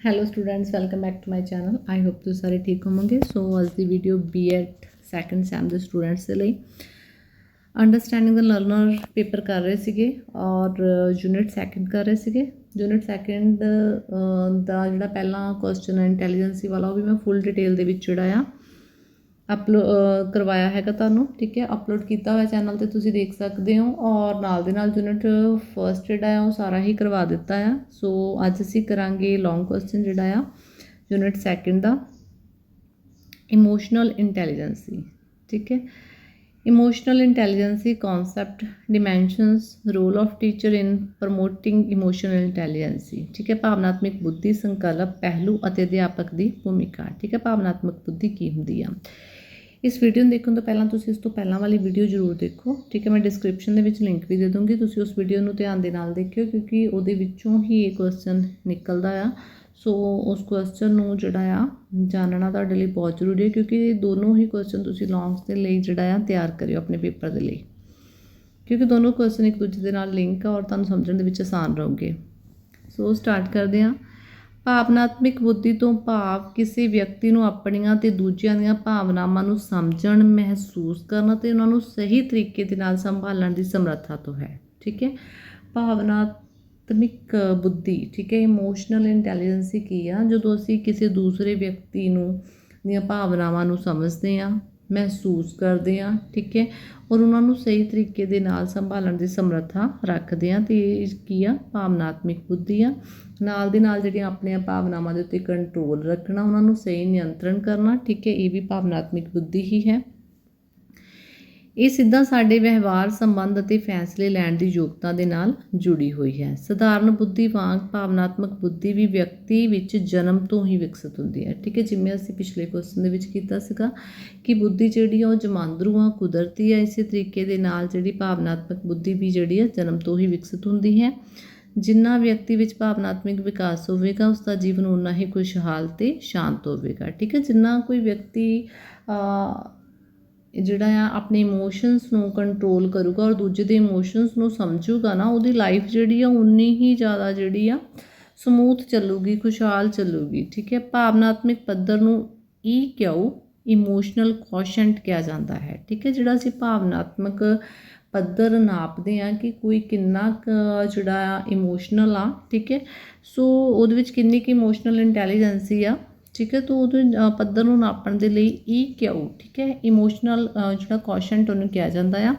Hello students welcome back to my channel I hope ਤੁਸੀਂ ਸਾਰੇ ਠੀਕ ਹੋਵੋਗੇ ਸੋ ਅੱਜ ਦੀ ਵੀਡੀਓ ਬੀਐਡ ਸੈਕੰਡ ਸੈਮ ਦੇ ਸਟੂਡੈਂਟਸ ਦੇ ਲਈ ਅੰਡਰਸਟੈਂਡਿੰਗ ਦਾ ਲਰਨਰ ਪੇਪਰ ਕਰ ਰਹੇ ਸੀਗੇ ਔਰ ਯੂਨਿਟ ਸੈਕੰਡ ਕਰ ਰਹੇ ਸੀਗੇ ਯੂਨਿਟ ਸੈਕੰਡ ਦਾ ਜਿਹੜਾ ਪਹਿਲਾ ਕੁਐਸਚਨ ਹੈ ਇੰਟੈਲੀਜੈਂਸੀ ਵਾਲਾ ਉਹ ਵੀ ਮੈਂ ਫੁੱਲ ਡਿਟੇਲ ਦੇ ਵਿੱਚ ਜਿਹੜਾ ਆ ਅਪਲੋ ਕਰਵਾਇਆ ਹੈਗਾ ਤੁਹਾਨੂੰ, ਠੀਕ ਹੈ? ਅਪਲੋਡ ਕੀਤਾ ਹੋਇਆ ਚੈਨਲ ਤੇ ਤੁਸੀਂ ਦੇਖ ਸਕਦੇ ਹੋ ਔਰ ਨਾਲ ਦੇ ਨਾਲ ਯੂਨਿਟ ਫਰਸਟ ਜਿਹੜਾ ਹੈ ਉਹ ਸਾਰਾ ਹੀ ਕਰਵਾ ਦਿੱਤਾ ਆ। ਸੋ ਅੱਜ ਅਸੀਂ ਕਰਾਂਗੇ ਲੌਂਗ ਕੁਐਸਚਨ ਜਿਹੜਾ ਆ, ਯੂਨਿਟ ਸੈਕਿੰਡ ਦਾ। ਇਮੋਸ਼ਨਲ ਇੰਟੈਲੀਜੈਂਸੀ ਠੀਕ ਹੈ? Emotional intelligence concept dimensions role of teacher in promoting emotional intelligence ਠੀਕ ਹੈ? ਭਾਵਨਾਤਮਕ ਬੁੱਧੀ ਸੰਕਲਪ ਪਹਿਲੂ ਅਤੇ ਅਧਿਆਪਕ ਦੀ ਭੂਮਿਕਾ, ਠੀਕ ਹੈ? ਭਾਵਨਾਤਮਕ ਬੁੱਧੀ ਕੀ ਹੁੰਦੀ ਆ? ਇਸ ਵੀਡੀਓ ਨੂੰ ਦੇਖਣ ਤੋਂ ਪਹਿਲਾਂ ਤੁਸੀਂ ਇਸ ਤੋਂ ਪਹਿਲਾਂ ਵਾਲੀ ਵੀਡੀਓ ਜ਼ਰੂਰ ਦੇਖੋ। ਠੀਕ ਹੈ, ਮੈਂ ਡਿਸਕ੍ਰਿਪਸ਼ਨ ਦੇ ਵਿੱਚ ਲਿੰਕ ਵੀ ਦੇ ਦੂੰਗੀ। ਤੁਸੀਂ ਉਸ ਵੀਡੀਓ ਨੂੰ ਧਿਆਨ ਦੇ ਨਾਲ ਦੇਖਿਓ ਕਿਉਂਕਿ ਉਹਦੇ ਵਿੱਚੋਂ ਹੀ ਇਹ ਕੁਐਸਚਨ ਨਿਕਲਦਾ ਆ। ਸੋ ਉਸ ਕੁਐਸਚਨ ਨੂੰ ਜਿਹੜਾ ਆ ਜਾਣਨਾ ਤੁਹਾਡੇ ਲਈ ਬਹੁਤ ਜ਼ਰੂਰੀ ਹੈ ਕਿਉਂਕਿ ਦੋਨੋਂ ਹੀ ਕੁਐਸਚਨ ਤੁਸੀਂ ਲੌਂਗਸ ਦੇ ਲਈ ਜਿਹੜਾ ਆ, ਤਿਆਰ ਕਰਿਓ ਆਪਣੇ ਪੇਪਰ ਦੇ ਲਈ। ਕਿਉਂਕਿ ਦੋਨੋਂ ਕੁਐਸਚਨ ਇੱਕ ਦੂਜੇ ਦੇ ਨਾਲ ਲਿੰਕ ਆ ਔਰ ਤੁਹਾਨੂੰ ਸਮਝਣ ਦੇ ਵਿੱਚ ਆਸਾਨ ਰਹੋਗੇ। ਸੋ ਸਟਾਰਟ ਕਰਦੇ ਹਾਂ। ਭਾਵਨਾਤਮਿਕ ਬੁੱਧੀ ਤੋਂ ਭਾਵ ਕਿਸੇ ਵਿਅਕਤੀ ਨੂੰ ਆਪਣੀਆਂ ਤੇ ਦੂਜਿਆਂ ਦੀਆਂ ਭਾਵਨਾਵਾਂ ਨੂੰ ਸਮਝਣ, ਮਹਿਸੂਸ ਕਰਨ ਅਤੇ ਉਹਨਾਂ ਨੂੰ ਸਹੀ ਤਰੀਕੇ ਦੇ ਨਾਲ ਸੰਭਾਲਣ ਦੀ ਸਮਰੱਥਾ ਤੋਂ ਹੈ, ਠੀਕ ਹੈ? ਭਾਵਨਾਤਮਿਕ ਬੁੱਧੀ, ਠੀਕ ਹੈ? ਇਮੋਸ਼ਨਲ ਇੰਟੈਲੀਜੈਂਸੀ ਕੀ ਆ? ਜਦੋਂ ਅਸੀਂ ਕਿਸੇ ਦੂਸਰੇ ਵਿਅਕਤੀ ਨੂੰ ਦੀਆਂ ਭਾਵਨਾਵਾਂ ਨੂੰ ਸਮਝਦੇ ਆ ਮਹਿਸੂਸ ਕਰਦੇ ਆ ਠੀਕ ਹੈ? ਔਰ ਉਹਨਾਂ ਨੂੰ ਸਹੀ ਤਰੀਕੇ ਦੇ ਨਾਲ ਸੰਭਾਲਣ ਦੀ ਸਮਰੱਥਾ ਰੱਖਦੇ ਆ ਤੇ ਇਹ ਕੀ ਆ? ਭਾਵਨਾਤਮਿਕ ਬੁੱਧੀ ਆ। ਨਾਲ ਦੇ ਨਾਲ ਜਿਹੜੀਆਂ ਆਪਣੀਆਂ ਭਾਵਨਾਵਾਂ ਦੇ ਉੱਤੇ ਕੰਟਰੋਲ ਰੱਖਣਾ, ਉਹਨਾਂ ਨੂੰ ਸਹੀ ਨਿਯੰਤਰਣ ਕਰਨਾ, ਠੀਕ ਹੈ? ਇਹ ਵੀ ਭਾਵਨਾਤਮਿਕ ਬੁੱਧੀ ਹੀ ਹੈ। ਇਹ ਸਿੱਧਾ ਸਾਡੇ ਵਿਵਹਾਰ ਸੰਬੰਧ ਅਤੇ ਫੈਸਲੇ ਲੈਣ ਦੀ ਯੋਗਤਾ ਦੇ ਨਾਲ ਜੁੜੀ ਹੋਈ ਹੈ। ਸਧਾਰਨ ਬੁੱਧੀ ਵਾਂਗ ਭਾਵਨਾਤਮਕ ਬੁੱਧੀ ਵੀ ਵਿਅਕਤੀ ਵਿੱਚ ਜਨਮ ਤੋਂ ਹੀ ਵਿਕਸਿਤ ਹੁੰਦੀ ਹੈ। ਠੀਕ ਹੈ ਜਿਵੇਂ ਅਸੀਂ ਪਿਛਲੇ ਕੁਐਸਚਨ ਦੇ ਵਿੱਚ ਕੀਤਾ ਸੀਗਾ ਕਿ ਬੁੱਧੀ ਜਿਹੜੀ ਆ ਉਹ ਜਮਾਂਦਰੂ ਆ, ਕੁਦਰਤੀ ਆ, ਇਸੇ ਤਰੀਕੇ ਦੇ ਨਾਲ ਜਿਹੜੀ ਭਾਵਨਾਤਮਕ ਬੁੱਧੀ ਵੀ ਜਿਹੜੀ ਆ ਜਨਮ ਤੋਂ ਹੀ ਵਿਕਸਿਤ ਹੁੰਦੀ ਹੈ। ਜਿੰਨਾ ਵਿਅਕਤੀ ਵਿੱਚ ਭਾਵਨਾਤਮਕ ਵਿਕਾਸ ਹੋਵੇਗਾ, ਉਸ ਦਾ ਜੀਵਨ ਉਨਾ ਹੀ ਖੁਸ਼ਹਾਲ ਤੇ ਸ਼ਾਂਤ ਹੋਵੇਗਾ। ਠੀਕ ਹੈ, ਜਿੰਨਾ ਕੋਈ ਵਿਅਕਤੀ ਜਿਹੜਾ ਆ ਆਪਣੇ ਇਮੋਸ਼ਨਸ ਨੂੰ ਕੰਟਰੋਲ ਕਰੂਗਾ ਔਰ ਦੂਜੇ ਦੇ ਇਮੋਸ਼ਨਸ ਨੂੰ ਸਮਝੂਗਾ ਨਾ, ਉਹਦੀ ਲਾਈਫ ਜਿਹੜੀ ਆ ਉਨੀ ਹੀ ਜ਼ਿਆਦਾ ਜਿਹੜੀ ਆ ਸਮੂਥ ਚੱਲੂਗੀ, ਖੁਸ਼ਹਾਲ ਚੱਲੂਗੀ, ਠੀਕ ਹੈ? ਭਾਵਨਾਤਮਿਕ ਪੱਧਰ ਨੂੰ ਈ ਕਿਉ ਇਮੋਸ਼ਨਲ ਕੋਸ਼ੈਂਟ ਕਿਹਾ ਜਾਂਦਾ ਹੈ? ਠੀਕ ਹੈ, ਜਿਹੜਾ ਅਸੀਂ ਭਾਵਨਾਤਮਕ ਪੱਧਰ ਨਾਪਦੇ ਆ ਕਿ ਕੋਈ ਕਿੰਨਾ ਜਿਹੜਾ ਇਮੋਸ਼ਨਲ ਆ, ਠੀਕ ਹੈ? ਸੋ ਉਹਦੇ ਵਿੱਚ ਕਿੰਨੀ ਕਿ ਇਮੋਸ਼ਨਲ ਇੰਟੈਲੀਜੈਂਸੀ ਆ? ਠੀਕ ਹੈ, ਤਾਂ ਉਹਦੇ ਪੱਧਰ ਨੂੰ ਨਾਪਣ ਦੇ ਲਈ ਈ ਕਿਉ? ਠੀਕ ਹੈ ਇਮੋਸ਼ਨਲ ਜਿਹੜਾ ਕੁਐਸ਼ੈਂਟ ਉਹਨੂੰ ਕਿਹਾ ਜਾਂਦਾ ਆ,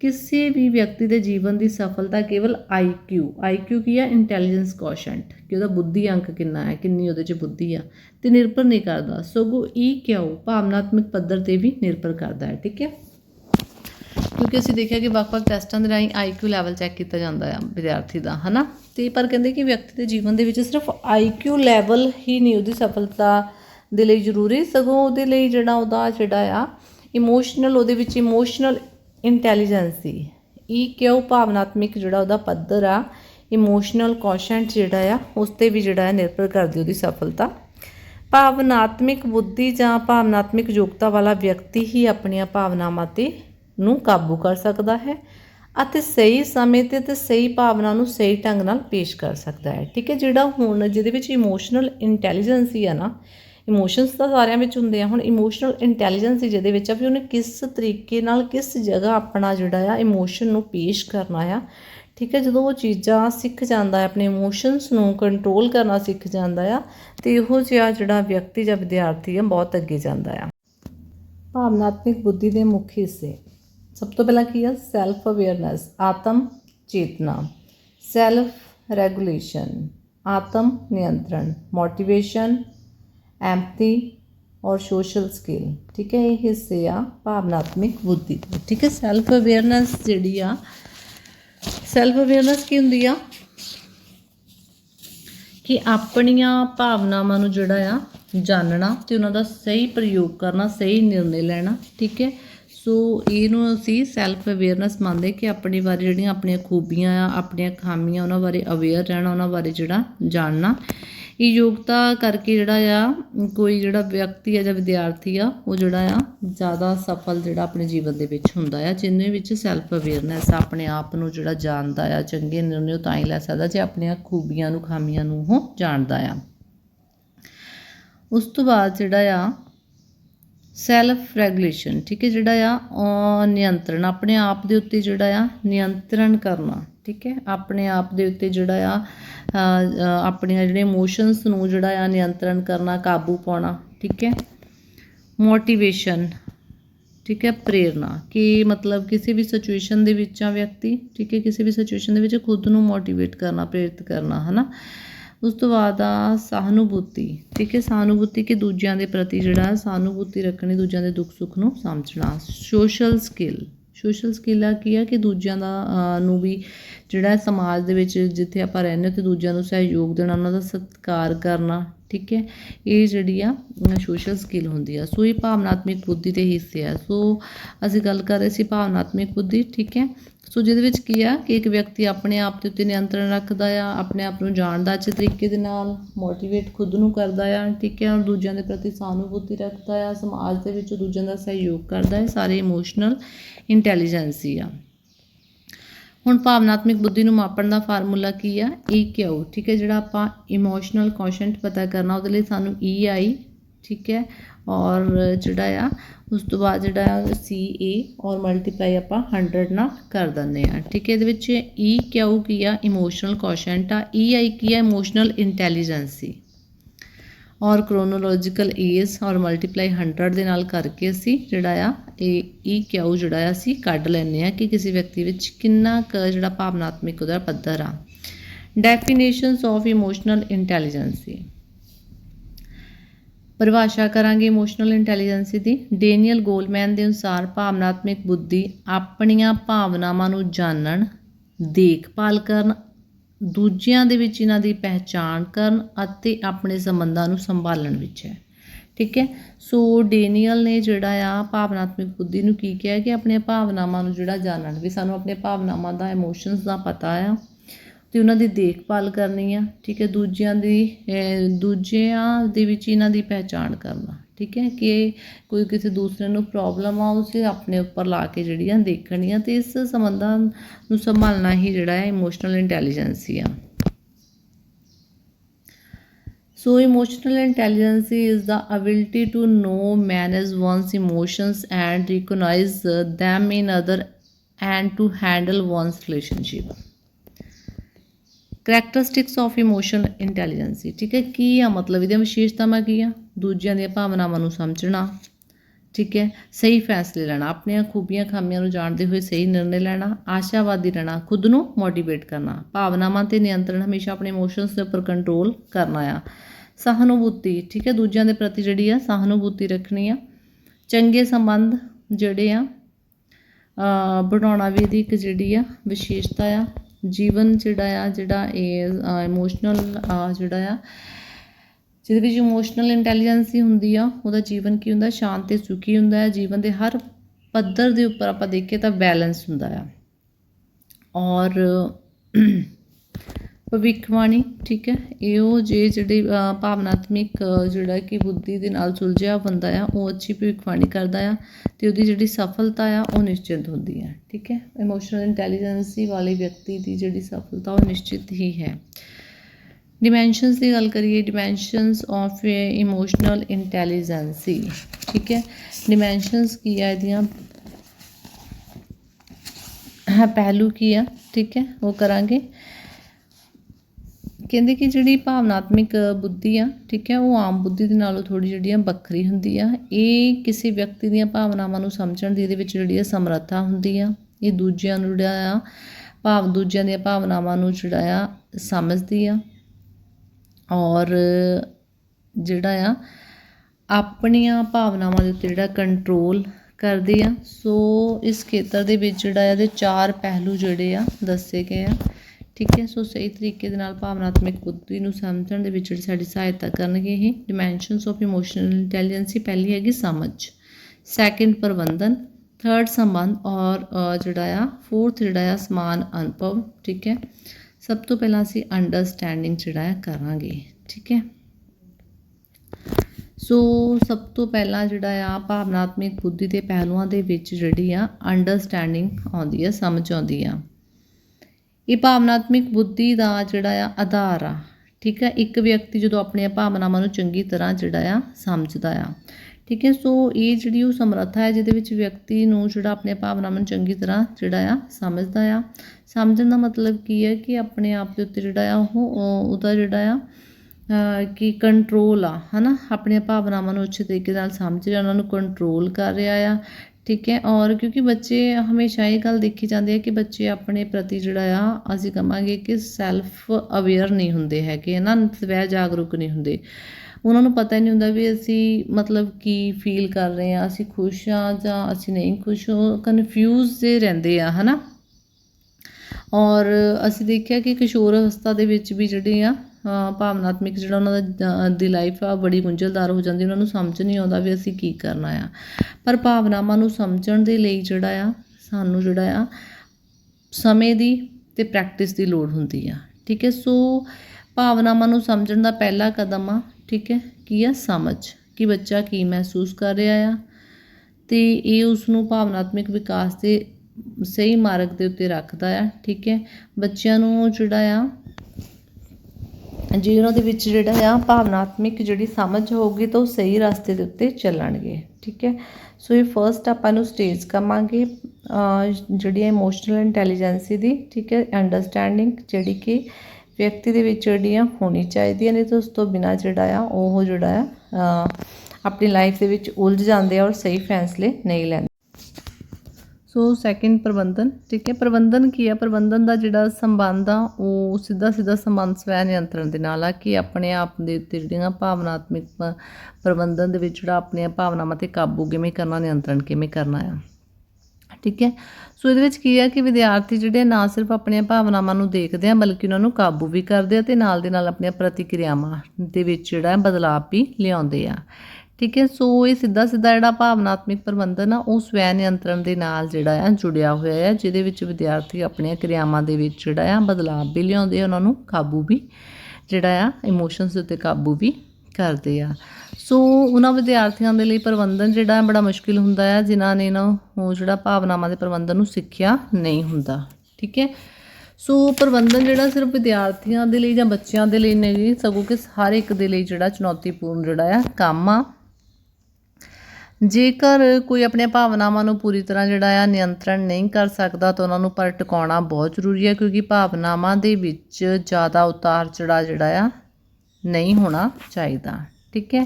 ਕਿਸੇ ਵੀ ਵਿਅਕਤੀ ਦੇ ਜੀਵਨ ਦੀ ਸਫਲਤਾ ਕੇਵਲ ਆਈਕਿਊ ਆਈਕਿਊ ਕੀ ਆ? ਇੰਟੈਲੀਜੈਂਸ ਕੁਐਸ਼ੈਂਟ ਕਿ ਉਹਦਾ ਬੁੱਧੀ ਅੰਕ ਕਿੰਨਾ ਹੈ, ਕਿੰਨੀ ਉਹਦੇ 'ਚ ਬੁੱਧੀ ਆ, ਤੇ ਨਿਰਭਰ ਨਹੀਂ ਕਰਦਾ, ਸਗੋਂ ਈ ਕਿਉ? ਭਾਵਨਾਤਮਕ ਪੱਧਰ ਤੇ ਵੀ ਨਿਰਭਰ ਕਰਦਾ ਹੈ, ਠੀਕ ਹੈ। ਕਿਉਂਕਿ ਅਸੀਂ ਦੇਖਿਆ ਕਿ ਵੱਖ-ਵੱਖ ਟੈਸਟਾਂ ਦੇ ਰਾਹੀਂ ਆਈਕਿਊ ਲੈਵਲ ਚੈੱਕ ਕੀਤਾ ਜਾਂਦਾ ਆ ਵਿਦਿਆਰਥੀ ਦਾ, ਹਨਾ? ਤੇ ਪਰ ਕਹਿੰਦੇ ਕਿ ਵਿਅਕਤੀ ਦੇ ਜੀਵਨ ਦੇ ਵਿੱਚ ਸਿਰਫ ਆਈਕਿਊ ਲੈਵਲ ਹੀ ਨਹੀਂ, ਉਹਦੀ ਸਫਲਤਾ ਦੇ ਲਈ ਜ਼ਰੂਰੀ, ਸਗੋਂ ਉਹਦੇ ਲਈ ਜਿਹੜਾ ਉਹਦਾ ਜਿਹੜਾ ਆ ਇਮੋਸ਼ਨਲ ਉਹਦੇ ਵਿੱਚ ਇਮੋਸ਼ਨਲ ਇੰਟੈਲੀਜੈਂਸੀ ਈ ਕਿਉ ਭਾਵਨਾਤਮਿਕ ਜਿਹੜਾ ਉਹਦਾ ਪੱਧਰ ਆ ਇਮੋਸ਼ਨਲ ਕੁਐਸ਼ੈਂਟ ਜਿਹੜਾ ਆ, ਉਸ ਤੇ ਵੀ ਜਿਹੜਾ ਹੈ ਨਿਰਭਰ ਕਰਦੀ ਉਹਦੀ ਸਫਲਤਾ। ਭਾਵਨਾਤਮਿਕ ਬੁੱਧੀ ਜਾਂ ਭਾਵਨਾਤਮਿਕ ਯੋਗਤਾ ਵਾਲਾ ਵਿਅਕਤੀ ਹੀ ਆਪਣੀਆਂ ਭਾਵਨਾਵਾਂ ਤੇ ਨੂੰ ਕਾਬੂ ਕਰ ਸਕਦਾ ਹੈ ਅਤੇ ਸਹੀ ਸਮੇਂ ਤੇ ਤੇ ਸਹੀ ਭਾਵਨਾ ਨੂੰ ਸਹੀ ਢੰਗ ਨਾਲ ਪੇਸ਼ ਕਰ ਸਕਦਾ ਹੈ। ਠੀਕ ਹੈ, ਜਿਹੜਾ ਹੁਣ ਜਿਹਦੇ ਵਿੱਚ ਇਮੋਸ਼ਨਲ ਇੰਟੈਲੀਜੈਂਸੀ ਆ ਨਾ ਇਮੋਸ਼ਨਸ ਤਾਂ ਸਾਰਿਆਂ ਵਿੱਚ ਹੁੰਦੇ ਆ, ਹੁਣ ਇਮੋਸ਼ਨਲ ਇੰਟੈਲੀਜੈਂਸੀ ਜਿਹਦੇ ਵਿੱਚ ਆ, ਵੀ ਉਹਨੇ ਕਿਸ ਤਰੀਕੇ ਨਾਲ ਕਿਸ ਜਗ੍ਹਾ ਆਪਣਾ ਜਿਹੜਾ ਆ ਇਮੋਸ਼ਨ ਨੂੰ ਪੇਸ਼ ਕਰਨਾ ਆ। ਠੀਕ ਹੈ, ਜਦੋਂ ਉਹ ਚੀਜ਼ਾਂ ਸਿੱਖ ਜਾਂਦਾ ਹੈ, ਆਪਣੇ ਇਮੋਸ਼ਨਸ ਨੂੰ ਕੰਟਰੋਲ ਕਰਨਾ ਸਿੱਖ ਜਾਂਦਾ ਆ, ਤੇ ਇਹੋ ਜਿਹਾ ਜਿਹੜਾ ਵਿਅਕਤੀ ਜਾਂ ਵਿਦਿਆਰਥੀ ਆ, ਬਹੁਤ ਅੱਗੇ ਜਾਂਦਾ ਆ। ਭਾਵਨਾਤਮਕ ਬੁੱਧੀ ਦੇ ਮੁੱਖ ਹਿੱਸੇ। ਸਭ ਤੋਂ ਪਹਿਲਾਂ ਕੀ ਹੈ ਸੈਲਫ ਅਵੇਅਰਨੈਸ ਆਤਮ ਚੇਤਨਾ ਸੈਲਫ ਰੈਗੂਲੇਸ਼ਨ ਆਤਮ ਨਿਯੰਤਰਣ ਮੋਟੀਵੇਸ਼ਨ ਐਮਪਥੀ ਔਰ ਸੋਸ਼ਲ ਸਕਿੱਲ ਠੀਕ ਹੈ, ਇਹ ਹਿੱਸੇ ਆ ਭਾਵਨਾਤਮਿਕ ਬੁੱਧੀ ਦੇ। ਠੀਕ ਹੈ ਸੈਲਫ ਅਵੇਅਰਨੈਸ ਜਿਹੜੀ ਆ ਸੈਲਫ ਅਵੇਅਰਨੈਸ ਕੀ ਹੁੰਦੀ ਆ? ਕਿ ਆਪਣੀਆਂ ਭਾਵਨਾਵਾਂ ਨੂੰ ਜਿਹੜਾ ਆ ਜਾਣਨਾ ਤੇ ਉਹਨਾਂ ਦਾ ਸਹੀ ਪ੍ਰਯੋਗ ਕਰਨਾ, ਸਹੀ ਨਿਰਣੇ ਲੈਣਾ। ਠੀਕ ਹੈ ਸੋ ਇਹਨੂੰ ਅਸੀਂ ਸੈਲਫ ਅਵੇਅਰਨੈਸ ਮੰਨਦੇ ਕਿ ਆਪਣੇ ਬਾਰੇ ਜਿਹੜੀਆਂ ਆਪਣੀਆਂ ਖੂਬੀਆਂ ਆ, ਆਪਣੀਆਂ ਖਾਮੀਆਂ, ਉਹਨਾਂ ਬਾਰੇ ਅਵੇਅਰ ਰਹਿਣਾ, ਉਹਨਾਂ ਬਾਰੇ ਜਿਹੜਾ ਜਾਣਨਾ। ਇਹ ਯੋਗਤਾ ਕਰਕੇ ਜਿਹੜਾ ਆ, ਕੋਈ ਜਿਹੜਾ ਵਿਅਕਤੀ ਆ ਜਾਂ ਵਿਦਿਆਰਥੀ ਆ, ਉਹ ਜਿਹੜਾ ਆ ਜ਼ਿਆਦਾ ਸਫਲ ਜਿਹੜਾ ਆਪਣੇ ਜੀਵਨ ਦੇ ਵਿੱਚ ਹੁੰਦਾ ਆ ਜਿੰਨੇ ਵਿੱਚ ਸੈਲਫ ਅਵੇਅਰਨੈਸ ਆਪਣੇ ਆਪ ਨੂੰ ਜਿਹੜਾ ਜਾਣਦਾ ਆ, ਚੰਗੇ ਨਿਰਣੇ ਤਾਂ ਹੀ ਲੈ ਸਕਦਾ ਜੇ ਆਪਣੀਆਂ ਖੂਬੀਆਂ ਨੂੰ, ਖਾਮੀਆਂ ਨੂੰ ਉਹ ਜਾਣਦਾ ਆ। ਉਸ ਤੋਂ ਬਾਅਦ ਜਿਹੜਾ ਆ ਸੈਲਫ ਰੈਗੂਲੇਸ਼ਨ ਠੀਕ ਹੈ ਜਿਹੜਾ ਆ ਨਿਯੰਤਰਣ ਆਪਣੇ ਆਪ ਦੇ ਉੱਤੇ ਜਿਹੜਾ ਆ ਨਿਯੰਤਰਣ ਕਰਨਾ ਠੀਕ ਹੈ ਆਪਣੇ ਆਪ ਦੇ ਉੱਤੇ ਜਿਹੜਾ ਆ ਅਹ, ਆਪਣੀਆਂ ਜਿਹੜੇ ਇਮੋਸ਼ਨਸ ਨੂੰ ਜਿਹੜਾ ਆ ਨਿਯੰਤਰਣ ਕਰਨਾ ਕਾਬੂ ਪਾਉਣਾ ਠੀਕ ਹੈ ਮੋਟੀਵੇਸ਼ਨ ਠੀਕ ਹੈ ਪ੍ਰੇਰਨਾ ਕਿ ਮਤਲਬ ਕਿਸੇ ਵੀ ਸਿਚੁਏਸ਼ਨ ਦੇ ਵਿੱਚ ਆ ਵਿਅਕਤੀ ਠੀਕ ਹੈ ਕਿਸੇ ਵੀ ਸਿਚੁਏਸ਼ਨ ਦੇ ਵਿੱਚ ਖੁਦ ਨੂੰ ਮੋਟੀਵੇਟ ਕਰਨਾ ਪ੍ਰੇਰਿਤ ਕਰਨਾ ਹਨਾ? ਉਸ ਤੋਂ ਬਾਅਦ ਆ ਸਹਾਨੁਭੂਤੀ। ਠੀਕ ਹੈ ਸਹਾਨੁਭੂਤੀ ਕਿ ਦੂਜਿਆਂ ਦੇ ਪ੍ਰਤੀ ਜਿਹੜਾ ਸਹਾਨੁਭੂਤੀ ਰੱਖਣੀ, ਦੂਜਿਆਂ ਦੇ ਦੁੱਖ ਸੁੱਖ ਨੂੰ ਸਮਝਣਾ। Social skill. ਸੋਸ਼ਲ ਸਕਿੱਲ ਆ ਕੀ ਆ ਕਿ ਦੂਜਿਆਂ ਦਾ ਨੂੰ ਵੀ ਜਿਹੜਾ ਸਮਾਜ ਦੇ ਵਿੱਚ ਜਿੱਥੇ ਆਪਾਂ ਰਹਿੰਦੇ ਹਾਂ ਤੇ ਦੂਜਿਆਂ ਨੂੰ ਸਹਿਯੋਗ ਦੇਣਾ, ਉਹਨਾਂ ਦਾ ਸਤਿਕਾਰ ਕਰਨਾ, ਠੀਕ ਹੈ? ਇਹ ਜਿਹੜੀ ਆ ਸੋਸ਼ਲ ਸਕਿੱਲ ਹੁੰਦੀ ਆ। ਸੋ ਇਹ ਭਾਵਨਾਤਮਿਕ ਬੁੱਧੀ ਦੇ ਹਿੱਸੇ ਆ। ਸੋ ਅਸੀਂ ਗੱਲ ਕਰ ਰਹੇ ਸੀ ਭਾਵਨਾਤਮਿਕ ਬੁੱਧੀ, ਠੀਕ ਹੈ? ਸੋ ਜਿਹਦੇ ਵਿੱਚ ਕੀ ਆ ਕਿ ਇੱਕ ਵਿਅਕਤੀ ਆਪਣੇ ਆਪ ਦੇ ਉੱਤੇ ਨਿਯੰਤਰਣ ਰੱਖਦਾ ਆ, ਆਪਣੇ ਆਪ ਨੂੰ ਜਾਣਦਾ ਅੱਛੇ ਤਰੀਕੇ ਦੇ ਨਾਲ ਮੋਟੀਵੇਟ ਖੁਦ ਨੂੰ ਕਰਦਾ ਆ, ਠੀਕ ਹੈ ਔਰ ਦੂਜਿਆਂ ਦੇ ਪ੍ਰਤੀ ਸਹਾਨੁਭੂਤੀ ਰੱਖਦਾ ਆ, ਸਮਾਜ ਦੇ ਵਿੱਚ ਦੂਜਿਆਂ ਦਾ ਸਹਿਯੋਗ ਕਰਦਾ ਹੈ ਸਾਰੇ ਇਮੋਸ਼ਨਲ ਇੰਟੈਲੀਜੈਂਸੀ ਆ। ਹੁਣ ਭਾਵਨਾਤਮਿਕ ਬੁੱਧੀ ਨੂੰ ਮਾਪਣ ਦਾ ਫਾਰਮੂਲਾ ਕੀ ਆ? ਈ ਕਿਊ ਠੀਕ ਹੈ ਜਿਹੜਾ ਆਪਾਂ ਇਮੋਸ਼ਨਲ ਕੁਐਸ਼ਨਟ ਪਤਾ ਕਰਨਾ, ਉਹਦੇ ਲਈ ਸਾਨੂੰ ਈ ਆਈ ਠੀਕ ਹੈ? ਔਰ ਜਿਹੜਾ ਆ, ਉਸ ਤੋਂ ਬਾਅਦ ਜਿਹੜਾ ਆ ਸੀ ਏ ਔਰ ਮਲਟੀਪਲਾਈ ਆਪਾਂ 100 ਨਾਲ ਕਰ ਦਿੰਦੇ ਆ ਠੀਕ ਹੈ? ਇਹਦੇ ਵਿੱਚ e ਈ ਕਿਊ ਕੀ ਆ? ਇਮੋਸ਼ਨਲ ਕੁਐਸ਼ਨਟ ਆ। ਈ ਆਈ ਕੀ ਆ? ਇਮੋਸ਼ਨਲ ਇੰਟੈਲੀਜੈਂਸੀ ਔਰ ਕ੍ਰੋਨੋਲੋਜੀਕਲ ਏਜ ਔਰ ਮਲਟੀਪਲਾਈ 100 ਦੇ ਨਾਲ ਕਰਕੇ ਅਸੀਂ ਜਿਹੜਾ ਆ ਇਹ ਈ ਕਿਊ ਜਿਹੜਾ ਆ ਅਸੀਂ ਕੱਢ ਲੈਂਦੇ ਆ ਕਿ ਕਿਸੇ ਵਿਅਕਤੀ ਵਿੱਚ ਕਿੰਨਾ ਕੁ ਜਿਹੜਾ ਭਾਵਨਾਤਮਕ ਉਹਦਾ ਪੱਧਰ ਆ। ਡੈਫੀਨੇਸ਼ਨਸ ਆਫ ਇਮੋਸ਼ਨਲ ਇੰਟੈਲੀਜੈਂਸੀ ਪਰਿਭਾਸ਼ਾ ਕਰਾਂਗੇ ਇਮੋਸ਼ਨਲ ਇੰਟੈਲੀਜੈਂਸੀ ਦੀ। ਡੇਨੀਅਲ ਗੋਲਮੈਨ ਦੇ ਅਨੁਸਾਰ ਭਾਵਨਾਤਮਿਕ ਬੁੱਧੀ ਆਪਣੀਆਂ ਭਾਵਨਾਵਾਂ ਨੂੰ ਜਾਣਨ, ਦੇਖਭਾਲ ਕਰਨ, ਦੂਜਿਆਂ ਦੇ ਵਿੱਚ ਇਹਨਾਂ ਦੀ ਪਹਿਚਾਣ ਕਰਨ ਅਤੇ ਆਪਣੇ ਸੰਬੰਧਾਂ ਨੂੰ ਸੰਭਾਲਣ ਵਿੱਚ ਹੈ। ਠੀਕ ਹੈ? ਸੋ ਡੇਨੀਅਲ ਨੇ ਜਿਹੜਾ ਆ ਭਾਵਨਾਤਮਿਕ ਬੁੱਧੀ ਨੂੰ ਕੀ ਕਿਹਾ ਕਿ ਆਪਣੀਆਂ ਭਾਵਨਾਵਾਂ ਨੂੰ ਜਿਹੜਾ ਜਾਣਨ ਵੀ ਸਾਨੂੰ ਆਪਣੀਆਂ ਭਾਵਨਾਵਾਂ ਦਾ ਇਮੋਸ਼ਨਸ ਦਾ ਪਤਾ ਆ। ਤੇ ਉਹਨਾਂ ਦੀ ਦੇਖਭਾਲ ਕਰਨੀ ਆ ਠੀਕ ਹੈ ਦੂਜਿਆਂ ਦੀ ਅਹ, ਦੂਜਿਆਂ ਦੇ ਵਿੱਚ ਇਹਨਾਂ ਦੀ ਪਹਿਚਾਣ ਕਰਨਾ ਠੀਕ ਹੈ ਕਿ ਕੋਈ ਕਿਸੇ ਦੂਸਰੇ ਨੂੰ ਪ੍ਰੋਬਲਮ ਆ ਉਸੇ ਆਪਣੇ ਉੱਪਰ ਲਾ ਕੇ ਜਿਹੜੀਆਂ ਦੇਖਣੀਆਂ ਤੇ ਇਸ ਸੰਬੰਧਾਂ ਨੂੰ ਸੰਭਾਲਣਾ ਹੀ ਜਿਹੜਾ ਹੈ ਇਮੋਸ਼ਨਲ ਇੰਟੈਲੀਜੈਂਸੀ ਆ So, emotional intelligence is the ability to know, manage one's emotions, and recognize uh, them in other, and to handle one's relationship. Characteristics of emotion intelligence ਠੀਕ ਹੈ? ਕੀ ਆ ਮਤਲਬ? ਇਹਦੀਆਂ ਵਿਸ਼ੇਸ਼ਤਾਵਾਂ ਕੀ ਆ? ਦੂਜਿਆਂ ਦੀਆਂ ਭਾਵਨਾਵਾਂ ਨੂੰ ਸਮਝਣਾ, ਠੀਕ ਹੈ? ਸਹੀ ਫੈਸਲੇ ਲੈਣਾ, ਆਪਣੀਆਂ ਖੂਬੀਆਂ ਖਾਮੀਆਂ ਨੂੰ ਜਾਣਦੇ ਹੋਏ ਸਹੀ ਨਿਰਣੇ ਲੈਣਾ, ਆਸ਼ਾਵਾਦੀ ਰਹਿਣਾ, ਖੁਦ ਨੂੰ ਮੋਟੀਵੇਟ ਕਰਨਾ, ਭਾਵਨਾਵਾਂ ਤੇ ਨਿਯੰਤਰਣ ਹਮੇਸ਼ਾ ਆਪਣੇ ਇਮੋਸ਼ਨਸ ਦੇ ਉੱਪਰ ਕੰਟਰੋਲ ਕਰਨਾ ਆ। ਸਹਾਨੁਭੂਤੀ, ਠੀਕ ਹੈ? ਦੂਜਿਆਂ ਦੇ ਪ੍ਰਤੀ ਜਿਹੜੀ ਆ, ਸਹਾਨੁਭੂਤੀ ਰੱਖਣੀ ਆ। ਚੰਗੇ ਸੰਬੰਧ ਜਿਹੜੇ ਆ ਬਣਾਉਣਾ ਵੀ ਇਹਦੀ ਇੱਕ ਜਿਹੜੀ ਆ ਵਿਸ਼ੇਸ਼ਤਾ ਆ। ਜੀਵਨ ਜਿਹੜਾ ਆ, ਜਿਹੜਾ ਇਹ ਇਮੋਸ਼ਨਲ ਜਿਹੜਾ ਆ, ਜਿਹਦੇ ਵਿੱਚ ਇਮੋਸ਼ਨਲ ਇੰਟੈਲੀਜੈਂਸੀ ਹੁੰਦੀ ਆ, ਉਹਦਾ ਜੀਵਨ ਕੀ ਹੁੰਦਾ? ਸ਼ਾਂਤ ਤੇ ਸੁਖੀ ਹੁੰਦਾ ਹੈ ਜੀਵਨ ਦੇ ਹਰ ਪੱਧਰ ਦੇ ਉੱਪਰ ਆਪਾਂ ਦੇਖੀਏ ਤਾਂ ਬੈਲੈਂਸ ਹੁੰਦਾ ਆ। ਔਰ ਭਵਿੱਖਬਾਣੀ, ਠੀਕ ਹੈ? ਇਹੋ ਜੇ ਜਿਹੜੀ ਭਾਵਨਾਤਮਿਕ ਜਿਹੜਾ ਕਿ ਬੁੱਧੀ ਦੇ ਨਾਲ ਸੁਲਝਿਆ ਬੰਦਾ ਆ, ਉਹ ਅੱਛੀ ਭਵਿੱਖਬਾਣੀ ਕਰਦਾ ਆ ਤੇ ਉਹਦੀ ਜਿਹੜੀ ਸਫਲਤਾ ਆ, ਉਹ ਨਿਸ਼ਚਿਤ ਹੁੰਦੀ ਹੈ, ਠੀਕ ਹੈ? ਇਮੋਸ਼ਨਲ ਇੰਟੈਲੀਜੈਂਸੀ ਵਾਲੇ ਵਿਅਕਤੀ ਦੀ ਜਿਹੜੀ ਸਫਲਤਾ, ਉਹ ਨਿਸ਼ਚਿਤ ਹੀ ਹੈ। ਡਿਮੈਂਸ਼ਨਸ ਦੀ ਗੱਲ ਕਰੀਏ ਡਿਮੈਂਸ਼ਨਸ ਆਫ ਇਮੋਸ਼ਨਲ ਇੰਟੈਲੀਜੈਂਸੀ ਠੀਕ ਹੈ? ਡਿਮੈਂਸ਼ਨਸ ਕੀ ਆ ਇਹਦੀਆਂ? ਹੈ ਪਹਿਲੂ ਕੀ ਆ, ਠੀਕ ਹੈ? ਉਹ ਕਰਾਂਗੇ। ਕਹਿੰਦੇ ਕਿ ਜਿਹੜੀ ਭਾਵਨਾਤਮਿਕ ਬੁੱਧੀ ਆ, ਠੀਕ ਹੈ, ਉਹ ਆਮ ਬੁੱਧੀ ਦੇ ਨਾਲੋਂ ਥੋੜੀ ਜਿਹੜੀ ਆ ਵੱਖਰੀ ਹੁੰਦੀ ਆ। ਇਹ ਕਿਸੇ ਵਿਅਕਤੀ ਦੀਆਂ ਭਾਵਨਾਵਾਂ ਨੂੰ ਸਮਝਣ ਦੀ ਇਹਦੇ ਵਿੱਚ ਜਿਹੜੀ ਆ ਸਮਰੱਥਾ ਹੁੰਦੀ ਆ। ਇਹ ਦੂਜਿਆਂ ਨੂੰ ਜਿਹੜਾ ਆ, ਭਾਵ ਦੂਜਿਆਂ ਦੀਆਂ ਭਾਵਨਾਵਾਂ ਨੂੰ ਜਿਹੜਾ ਆ ਸਮਝਦੀ ਆ। ਔਰ ਜਿਹੜਾ ਆ, ਆਪਣੀਆਂ ਭਾਵਨਾਵਾਂ ਦੇ ਉੱਤੇ ਜਿਹੜਾ ਕੰਟਰੋਲ ਕਰਦੀ ਆ। ਸੋ ਇਸ ਖੇਤਰ ਦੇ ਵਿੱਚ ਜਿਹੜਾ ਇਹਦੇ ਚਾਰ ਪਹਿਲੂ ਜਿਹੜੇ ਆ ਦੱਸੇ ਗਏ ਆ। ਠੀਕ ਹੈ ਸੋ ਸਹੀ ਤਰੀਕੇ ਦੇ ਨਾਲ ਭਾਵਨਾਤਮਕ ਬੁੱਧੀ ਨੂੰ ਸਮਝਣ ਦੇ ਵਿੱਚ ਜਿਹੜੀ ਸਾਡੀ ਸਹਾਇਤਾ ਕਰਨਗੇ ਇਹ ਡਿਮੈਂਸ਼ਨਸ ਆਫ ਇਮੋਸ਼ਨਲ ਇੰਟੈਲੀਜੈਂਸੀ ਪਹਿਲੀ ਹੈਗੀ ਸਮਝ। ਸੈਕਿੰਡ ਪ੍ਰਬੰਧਨ ਥਰਡ ਸੰਬੰਧ ਔਰ ਜਿਹੜਾ ਆ ਫੋਰਥ ਜਿਹੜਾ ਆ, ਸਮਾਨ ਅਨੁਭਵ, ਠੀਕ ਹੈ? ਸਭ ਤੋਂ ਪਹਿਲਾਂ ਅਸੀਂ ਅੰਡਰਸਟੈਂਡਿੰਗ ਜਿਹੜਾ ਆ ਕਰਾਂਗੇ, ਠੀਕ ਹੈ? ਸੋ ਸਭ ਤੋਂ ਪਹਿਲਾਂ ਜਿਹੜਾ ਆ ਭਾਵਨਾਤਮਕ ਬੁੱਧੀ ਦੇ ਪਹਿਲੂਆਂ ਦੇ ਵਿੱਚ ਜਿਹੜੀ ਆ ਅੰਡਰਸਟੈਂਡਿੰਗ ਆਉਂਦੀ ਆ, ਸਮਝ ਆਉਂਦੀ ਆ। ਇਹ ਭਾਵਨਾਤਮਿਕ ਬੁੱਧੀ ਦਾ ਜਿਹੜਾ ਆ ਆਧਾਰ ਆ, ਠੀਕ ਹੈ ਇੱਕ ਵਿਅਕਤੀ ਜਦੋਂ ਆਪਣੀਆਂ ਭਾਵਨਾਵਾਂ ਨੂੰ ਚੰਗੀ ਤਰ੍ਹਾਂ ਜਿਹੜਾ ਆ ਸਮਝਦਾ ਆ, ਠੀਕ ਹੈ? ਸੋ ਇਹ ਜਿਹੜੀ ਉਹ ਸਮਰੱਥਾ ਹੈ ਜਿਹਦੇ ਵਿੱਚ ਵਿਅਕਤੀ ਨੂੰ ਜਿਹੜਾ ਆਪਣੀਆਂ ਭਾਵਨਾਵਾਂ ਨੂੰ ਚੰਗੀ ਤਰ੍ਹਾਂ ਜਿਹੜਾ ਆ ਸਮਝਦਾ ਆ। ਸਮਝਣ ਦਾ ਮਤਲਬ ਕੀ ਹੈ ਕਿ ਆਪਣੇ ਆਪ ਦੇ ਉੱਤੇ ਜਿਹੜਾ ਆ ਉਹ ਉਹਦਾ ਜਿਹੜਾ ਆ ਕਿ ਕੰਟਰੋਲ ਆ, ਹਨਾ? ਆਪਣੀਆਂ ਭਾਵਨਾਵਾਂ ਨੂੰ ਅੱਛੇ ਤਰੀਕੇ ਨਾਲ ਸਮਝ ਰਿਹਾ, ਉਹਨਾਂ ਨੂੰ ਕੰਟਰੋਲ ਕਰ ਰਿਹਾ ਆ ਠੀਕ ਹੈ, ਔਰ ਕਿਉਂਕਿ ਬੱਚੇ ਹਮੇਸ਼ਾ ਇਹ ਗੱਲ ਦੇਖੀ ਜਾਂਦੀ ਹੈ ਕਿ ਬੱਚੇ ਆਪਣੇ ਪ੍ਰਤੀ ਜਿਹੜਾ ਆ, ਅਸੀਂ ਕਹਾਂਗੇ ਕਿ ਸੈਲਫ ਅਵੇਅਰ ਨਹੀਂ ਹੁੰਦੇ ਹੈਗੇ ਨਾ ਸਵੈ ਜਾਗਰੂਕ ਨਹੀਂ ਹੁੰਦੇ। ਉਹਨਾਂ ਨੂੰ ਪਤਾ ਹੀ ਨਹੀਂ ਹੁੰਦਾ ਵੀ ਅਸੀਂ ਮਤਲਬ ਕੀ ਫੀਲ ਕਰ ਰਹੇ ਆ ਅਸੀਂ ਖੁਸ਼ ਆ ਜਾਂ ਅਸੀਂ ਨਹੀਂ ਖੁਸ਼, ਉਹ ਕਨਫਿਊਜ਼ ਜੇ ਰਹਿੰਦੇ ਆ, ਹਨਾ। ਔਰ ਅਸੀਂ ਦੇਖਿਆ ਕਿ ਕਿਸ਼ੋਰ ਅਵਸਥਾ ਦੇ ਵਿੱਚ ਵੀ ਜਿਹੜੇ ਆ ਭਾਵਨਾਤਮਿਕ ਜਿਹੜਾ ਉਹਨਾਂ ਦਾ ਦੀ ਲਾਈਫ ਆ ਬੜੀ ਗੁੰਝਲਦਾਰ ਹੋ ਜਾਂਦੀ, ਉਹਨਾਂ ਨੂੰ ਸਮਝ ਨਹੀਂ ਆਉਂਦਾ ਵੀ ਅਸੀਂ ਕੀ ਕਰਨਾ ਆ। ਪਰ ਭਾਵਨਾਵਾਂ ਨੂੰ ਸਮਝਣ ਦੇ ਲਈ ਜਿਹੜਾ ਆ, ਸਾਨੂੰ ਜਿਹੜਾ ਆ, ਸਮੇਂ ਦੀ ਤੇ ਪ੍ਰੈਕਟਿਸ ਦੀ ਲੋੜ ਹੁੰਦੀ ਆ, ਠੀਕ ਹੈ? ਸੋ, ਭਾਵਨਾਵਾਂ ਨੂੰ ਸਮਝਣ ਦਾ ਪਹਿਲਾ ਕਦਮ ਆ, ਠੀਕ ਹੈ? ਕੀ ਆ? ਸਮਝ, ਕਿ ਬੱਚਾ ਕੀ ਮਹਿਸੂਸ ਕਰ ਰਿਹਾ ਆ ਤੇ ਇਹ ਉਸ ਨੂੰ ਭਾਵਨਾਤਮਕ ਵਿਕਾਸ ਦੇ ਸਹੀ ਮਾਰਗ ਦੇ ਉੱਤੇ ਰੱਖਦਾ ਆ, ਠੀਕ ਹੈ? ਬੱਚਿਆਂ ਨੂੰ ਜਿਹੜਾ ਆ ਜੀਵਨ ਉਹਦੇ ਵਿੱਚ ਜਿਹੜਾ ਆ ਭਾਵਨਾਤਮਿਕ ਜਿਹੜੀ ਸਮਝ ਹੋਊਗੀ ਤਾਂ ਉਹ ਸਹੀ ਰਸਤੇ ਦੇ ਉੱਤੇ ਚੱਲਣਗੇ, ਠੀਕ ਹੈ? ਸੋ ਇਹ ਫਰਸਟ ਆਪਾਂ ਨੂੰ ਸਟੇਜ ਕਮਾਂਗੇ ਅਹ, ਜਿਹੜੀ ਇਮੋਸ਼ਨਲ ਇੰਟੈਲੀਜੈਂਸੀ ਦੀ, ਠੀਕ ਹੈ? ਅੰਡਰਸਟੈਂਡਿੰਗ ਜਿਹੜੀ ਕਿ ਵਿਅਕਤੀ ਦੇ ਵਿੱਚ ਜਿਹੜੀਆਂ ਹੋਣੀ ਚਾਹੀਦੀਆਂ ਨੇ ਨਹੀਂ ਉਸ ਤੋਂ ਬਿਨਾ ਜਿਹੜਾ ਆ ਉਹ ਜਿਹੜਾ ਆ ਆਪਣੀ ਲਾਈਫ ਦੇ ਵਿੱਚ ਉਲਝ ਜਾਂਦੇ ਆ ਔਰ ਸਹੀ ਫੈਸਲੇ ਨਹੀਂ ਲੈਂਦੇ। ਸੋ ਸੈਕਿੰਡ ਪ੍ਰਬੰਧਨ, ਠੀਕ ਹੈ, ਪ੍ਰਬੰਧਨ ਕੀ ਹੈ? ਪ੍ਰਬੰਧਨ ਦਾ ਜਿਹੜਾ ਸੰਬੰਧ ਆ, ਉਹ ਸਿੱਧਾ ਸਿੱਧਾ ਸੰਬੰਧ ਸਵੈ ਨਿਯੰਤਰਣ ਦੇ ਨਾਲ ਆ ਕਿ ਆਪਣੇ ਆਪ ਦੇ ਉੱਤੇ ਜਿਹੜੀਆਂ ਭਾਵਨਾਤਮਿਕ ਪ੍ਰਬੰਧਨ ਦੇ ਵਿੱਚ ਜਿਹੜਾ ਆਪਣੀਆਂ ਭਾਵਨਾਵਾਂ ਤੇ ਕਾਬੂ ਕਿਵੇਂ ਕਰਨਾ, ਨਿਯੰਤਰਣ ਕਿਵੇਂ ਕਰਨਾ ਆ। ਠੀਕ ਹੈ? ਸੋ ਇਹਦੇ ਵਿੱਚ ਕੀ ਹੈ ਕਿ ਵਿਦਿਆਰਥੀ ਜਿਹੜੇ ਨਾ ਸਿਰਫ ਆਪਣੀਆਂ ਭਾਵਨਾਵਾਂ ਨੂੰ ਦੇਖਦੇ ਆ, ਬਲਕਿ ਉਹਨਾਂ ਨੂੰ ਕਾਬੂ ਵੀ ਕਰਦੇ ਆ ਤੇ ਨਾਲ ਦੇ ਨਾਲ ਆਪਣੀਆਂ ਪ੍ਰਤੀਕਿਰਿਆਵਾਂ ਦੇ ਵਿੱਚ ਜਿਹੜਾ ਹੈ ਬਦਲਾਅ ਵੀ ਲਿਆਉਂਦੇ ਆ। ਠੀਕ ਹੈ? ਸੋ ਇਹ ਸਿੱਧਾ ਸਿੱਧਾ ਜਿਹੜਾ ਭਾਵਨਾਤਮਕ ਪ੍ਰਬੰਧਨ ਆ, ਉਹ ਸਵੈ ਨਿਯੰਤਰਣ ਦੇ ਨਾਲ ਜਿਹੜਾ ਆ ਜੁੜਿਆ ਹੋਇਆ ਹੈ ਜਿਹਦੇ ਵਿੱਚ ਵਿਦਿਆਰਥੀ ਆਪਣੀਆਂ ਕਿਰਿਆਵਾਂ ਦੇ ਵਿੱਚ ਜਿਹੜਾ ਆ ਬਦਲਾਅ ਵੀ ਲਿਆਉਂਦੇ ਆ, ਉਹਨਾਂ ਨੂੰ ਕਾਬੂ ਵੀ ਜਿਹੜਾ ਆ ਇਮੋਸ਼ਨਸ ਦੇ ਉੱਤੇ ਕਾਬੂ ਵੀ ਕਰਦੇ ਆ। ਸੋ ਉਹਨਾਂ ਵਿਦਿਆਰਥੀਆਂ ਦੇ ਲਈ ਪ੍ਰਬੰਧਨ ਜਿਹੜਾ ਬੜਾ ਮੁਸ਼ਕਿਲ ਹੁੰਦਾ ਹੈ ਜਿਨ੍ਹਾਂ ਨੇ ਨਾ ਉਹ ਜਿਹੜਾ ਭਾਵਨਾਵਾਂ ਦੇ ਪ੍ਰਬੰਧਨ ਨੂੰ ਸਿੱਖਿਆ ਨਹੀਂ ਹੁੰਦਾ, ਠੀਕ ਹੈ? ਸੋ ਪ੍ਰਬੰਧਨ ਜਿਹੜਾ ਸਿਰਫ ਵਿਦਿਆਰਥੀਆਂ ਦੇ ਲਈ ਜਾਂ ਬੱਚਿਆਂ ਦੇ ਲਈ ਨਹੀਂ, ਸਗੋਂ ਕਿ ਹਰ ਇੱਕ ਦੇ ਲਈ ਜਿਹੜਾ ਚੁਣੌਤੀਪੂਰਨ ਜਿਹੜਾ ਆ ਕੰਮ ਆ ਜੇਕਰ ਕੋਈ ਆਪਣੀਆਂ ਭਾਵਨਾਵਾਂ ਨੂੰ ਪੂਰੀ ਤਰ੍ਹਾਂ ਜਿਹੜਾ ਆ ਨਿਯੰਤਰਣ ਨਹੀਂ ਕਰ ਸਕਦਾ ਤਾਂ ਉਹਨਾਂ ਨੂੰ ਪਰ ਟਿਕਾਉਣਾ ਬਹੁਤ ਜ਼ਰੂਰੀ ਹੈ, ਕਿਉਂਕਿ ਭਾਵਨਾਵਾਂ ਦੇ ਵਿੱਚ ਜ਼ਿਆਦਾ ਉਤਾਰ ਚੜਾ ਜਿਹੜਾ ਆ ਨਹੀਂ ਹੋਣਾ ਚਾਹੀਦਾ। ਠੀਕ ਹੈ?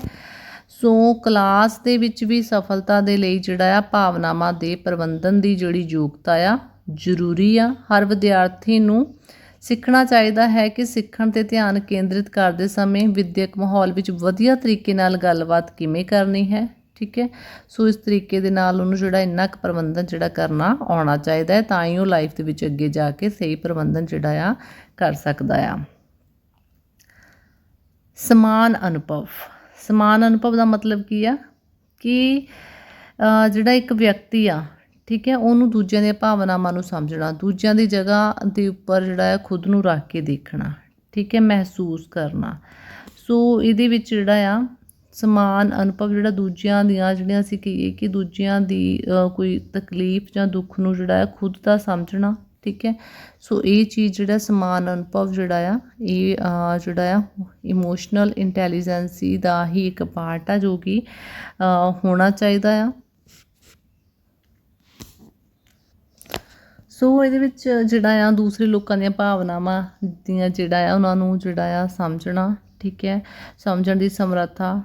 ਸੋ ਕਲਾਸ ਦੇ ਵਿੱਚ ਵੀ ਸਫਲਤਾ ਦੇ ਲਈ ਜਿਹੜਾ ਆ ਭਾਵਨਾਵਾਂ ਦੇ ਪ੍ਰਬੰਧਨ ਦੀ ਜਿਹੜੀ ਯੋਗਤਾ ਆ ਜ਼ਰੂਰੀ ਆ। ਹਰ ਵਿਦਿਆਰਥੀ ਨੂੰ ਸਿੱਖਣਾ ਚਾਹੀਦਾ ਹੈ ਕਿ ਸਿੱਖਣ ਤੇ ਧਿਆਨ ਕੇਂਦਰਿਤ ਕਰਦੇ ਸਮੇਂ ਵਿਦਿਅਕ ਮਾਹੌਲ ਵਿੱਚ ਵਧੀਆ ਤਰੀਕੇ ਨਾਲ ਗੱਲਬਾਤ ਕਿਵੇਂ ਕਰਨੀ ਹੈ ਠੀਕ ਹੈ? ਸੋ ਇਸ ਤਰੀਕੇ ਦੇ ਨਾਲ ਉਹਨੂੰ ਜਿਹੜਾ ਇੰਨਾ ਕੁ ਪ੍ਰਬੰਧਨ ਜਿਹੜਾ ਕਰਨਾ ਆਉਣਾ ਚਾਹੀਦਾ ਹੈ, ਤਾਂ ਹੀ ਉਹ ਲਾਈਫ ਦੇ ਵਿੱਚ ਅੱਗੇ ਜਾ ਕੇ ਸਹੀ ਪ੍ਰਬੰਧਨ ਜਿਹੜਾ ਆ ਕਰ ਸਕਦਾ ਆ। ਸਮਾਨ ਅਨੁਭਵ। ਸਮਾਨ ਅਨੁਭਵ ਦਾ ਮਤਲਬ ਕੀ ਆ? ਕਿ ਜਿਹੜਾ ਇੱਕ ਵਿਅਕਤੀ ਆ, ਠੀਕ ਹੈ, ਉਹਨੂੰ ਦੂਜਿਆਂ ਦੀਆਂ ਭਾਵਨਾਵਾਂ ਨੂੰ ਸਮਝਣਾ, ਦੂਜਿਆਂ ਦੀ ਜਗ੍ਹਾ ਦੇ ਉੱਪਰ ਜਿਹੜਾ ਹੈ ਖੁਦ ਨੂੰ ਰੱਖ ਕੇ ਦੇਖਣਾ, ਠੀਕ ਹੈ, ਮਹਿਸੂਸ ਕਰਨਾ। ਸੋ ਇਹਦੇ ਵਿੱਚ ਜਿਹੜਾ ਆ ਸਮਾਨ, ਅਨੁਭਵ ਜਿਹੜਾ ਦੂਜਿਆਂ ਦੀਆਂ ਜਿਹੜੀਆਂ ਅਸੀਂ ਕਹੀਏ ਕਿ ਦੂਜਿਆਂ ਦੀ ਕੋਈ ਤਕਲੀਫ ਜਾਂ ਦੁੱਖ ਨੂੰ ਜਿਹੜਾ ਹੈ ਖੁਦ ਦਾ ਸਮਝਣਾ ਠੀਕ ਹੈ? ਸੋ ਇਹ ਚੀਜ਼ ਜਿਹੜਾ ਸਮਾਨ, ਅਨੁਭਵ ਜਿਹੜਾ ਆ, ਇਹ ਜਿਹੜਾ ਆ ਇਮੋਸ਼ਨਲ ਇੰਟੈਲੀਜੈਂਸੀ ਦਾ ਹੀ ਇੱਕ ਪਾਰਟ ਆ ਜੋ ਕਿ ਹੋਣਾ ਚਾਹੀਦਾ ਆ। ਸੋ ਇਹਦੇ ਵਿੱਚ ਜਿਹੜਾ ਆ ਦੂਸਰੇ ਲੋਕਾਂ ਦੀਆਂ ਭਾਵਨਾਵਾਂ ਦੀਆਂ ਜਿਹੜਾ ਆ, ਉਹਨਾਂ ਨੂੰ ਜਿਹੜਾ ਆ ਸਮਝਣਾ, ਠੀਕ ਹੈ? ਸਮਝਣ ਦੀ ਸਮਰੱਥਾ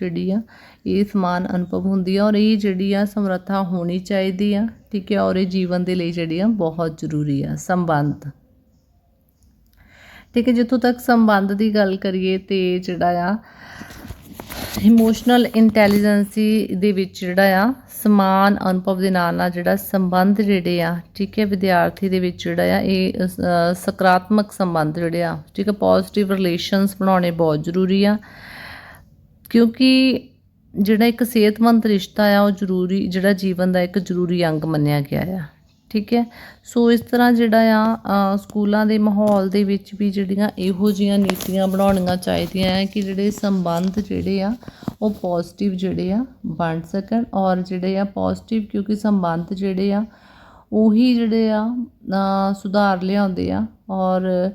ਜਿਹੜੀ ਆ, ਇਹ ਸਮਾਨ ਅਨੁਭਵ ਹੁੰਦੀ ਆ ਔਰ ਇਹ ਜਿਹੜੀ ਆ ਸਮਰੱਥਾ ਹੋਣੀ ਚਾਹੀਦੀ ਆ, ਠੀਕ ਹੈ ਔਰ ਇਹ ਜੀਵਨ ਦੇ ਲਈ ਜਿਹੜੀ ਆ ਬਹੁਤ ਜ਼ਰੂਰੀ ਆ, ਸੰਬੰਧ। ਠੀਕ ਹੈ ਜਿੱਥੋਂ ਤੱਕ ਸੰਬੰਧ ਦੀ ਗੱਲ ਕਰੀਏ ਤੇ ਜਿਹੜਾ ਆ ਇਮੋਸ਼ਨਲ ਇੰਟੈਲੀਜੈਂਸੀ ਦੇ ਵਿੱਚ ਜਿਹੜਾ ਆ, ਸਮਾਨ ਅਨੁਭਵ ਦੇ ਨਾਲ ਨਾਲ ਜਿਹੜਾ ਸੰਬੰਧ ਜਿਹੜੇ ਆ, ਠੀਕ ਹੈ ਵਿਦਿਆਰਥੀ ਦੇ ਵਿੱਚ ਜਿਹੜਾ ਆ, ਇਹ ਸਕਾਰਾਤਮਕ ਸੰਬੰਧ ਜਿਹੜੇ ਆ, ਠੀਕ ਹੈ ਪੋਜ਼ਿਟਿਵ ਰਿਲੇਸ਼ਨਸ ਬਣਾਉਣੇ ਬਹੁਤ ਜ਼ਰੂਰੀ ਆ। ਕਿਉਂਕਿ ਜਿਹੜਾ ਇੱਕ ਸਿਹਤਮੰਦ ਰਿਸ਼ਤਾ ਆ, ਉਹ ਜ਼ਰੂਰੀ, ਜਿਹੜਾ ਜੀਵਨ ਦਾ ਇੱਕ ਜ਼ਰੂਰੀ ਅੰਗ ਮੰਨਿਆ ਗਿਆ ਆ। ਠੀਕ ਹੈ? ਸੋ ਇਸ ਤਰ੍ਹਾਂ ਜਿਹੜਾ ਆ ਸਕੂਲਾਂ ਦੇ ਮਾਹੌਲ ਦੇ ਵਿੱਚ ਵੀ ਜਿਹੜੀਆਂ ਇਹੋ ਜੀਆਂ ਨੀਤੀਆਂ ਬਣਾਉਣੀਆਂ ਚਾਹੀਦੀਆਂ ਹੈ ਕਿ ਜਿਹੜੇ ਸੰਬੰਧ ਜਿਹੜੇ ਆ, ਉਹ ਪੋਜ਼ਿਟਿਵ ਜਿਹੜੇ ਆ ਬਣ ਸਕਣ ਔਰ ਜਿਹੜੇ ਆ ਪੋਜ਼ਿਟਿਵ ਕਿਉਂਕਿ ਸੰਬੰਧ ਜਿਹੜੇ ਆ, ਉਹੀ ਜਿਹੜੇ ਆ ਸੁਧਾਰ ਲਿਆਉਂਦੇ ਆ ਔਰ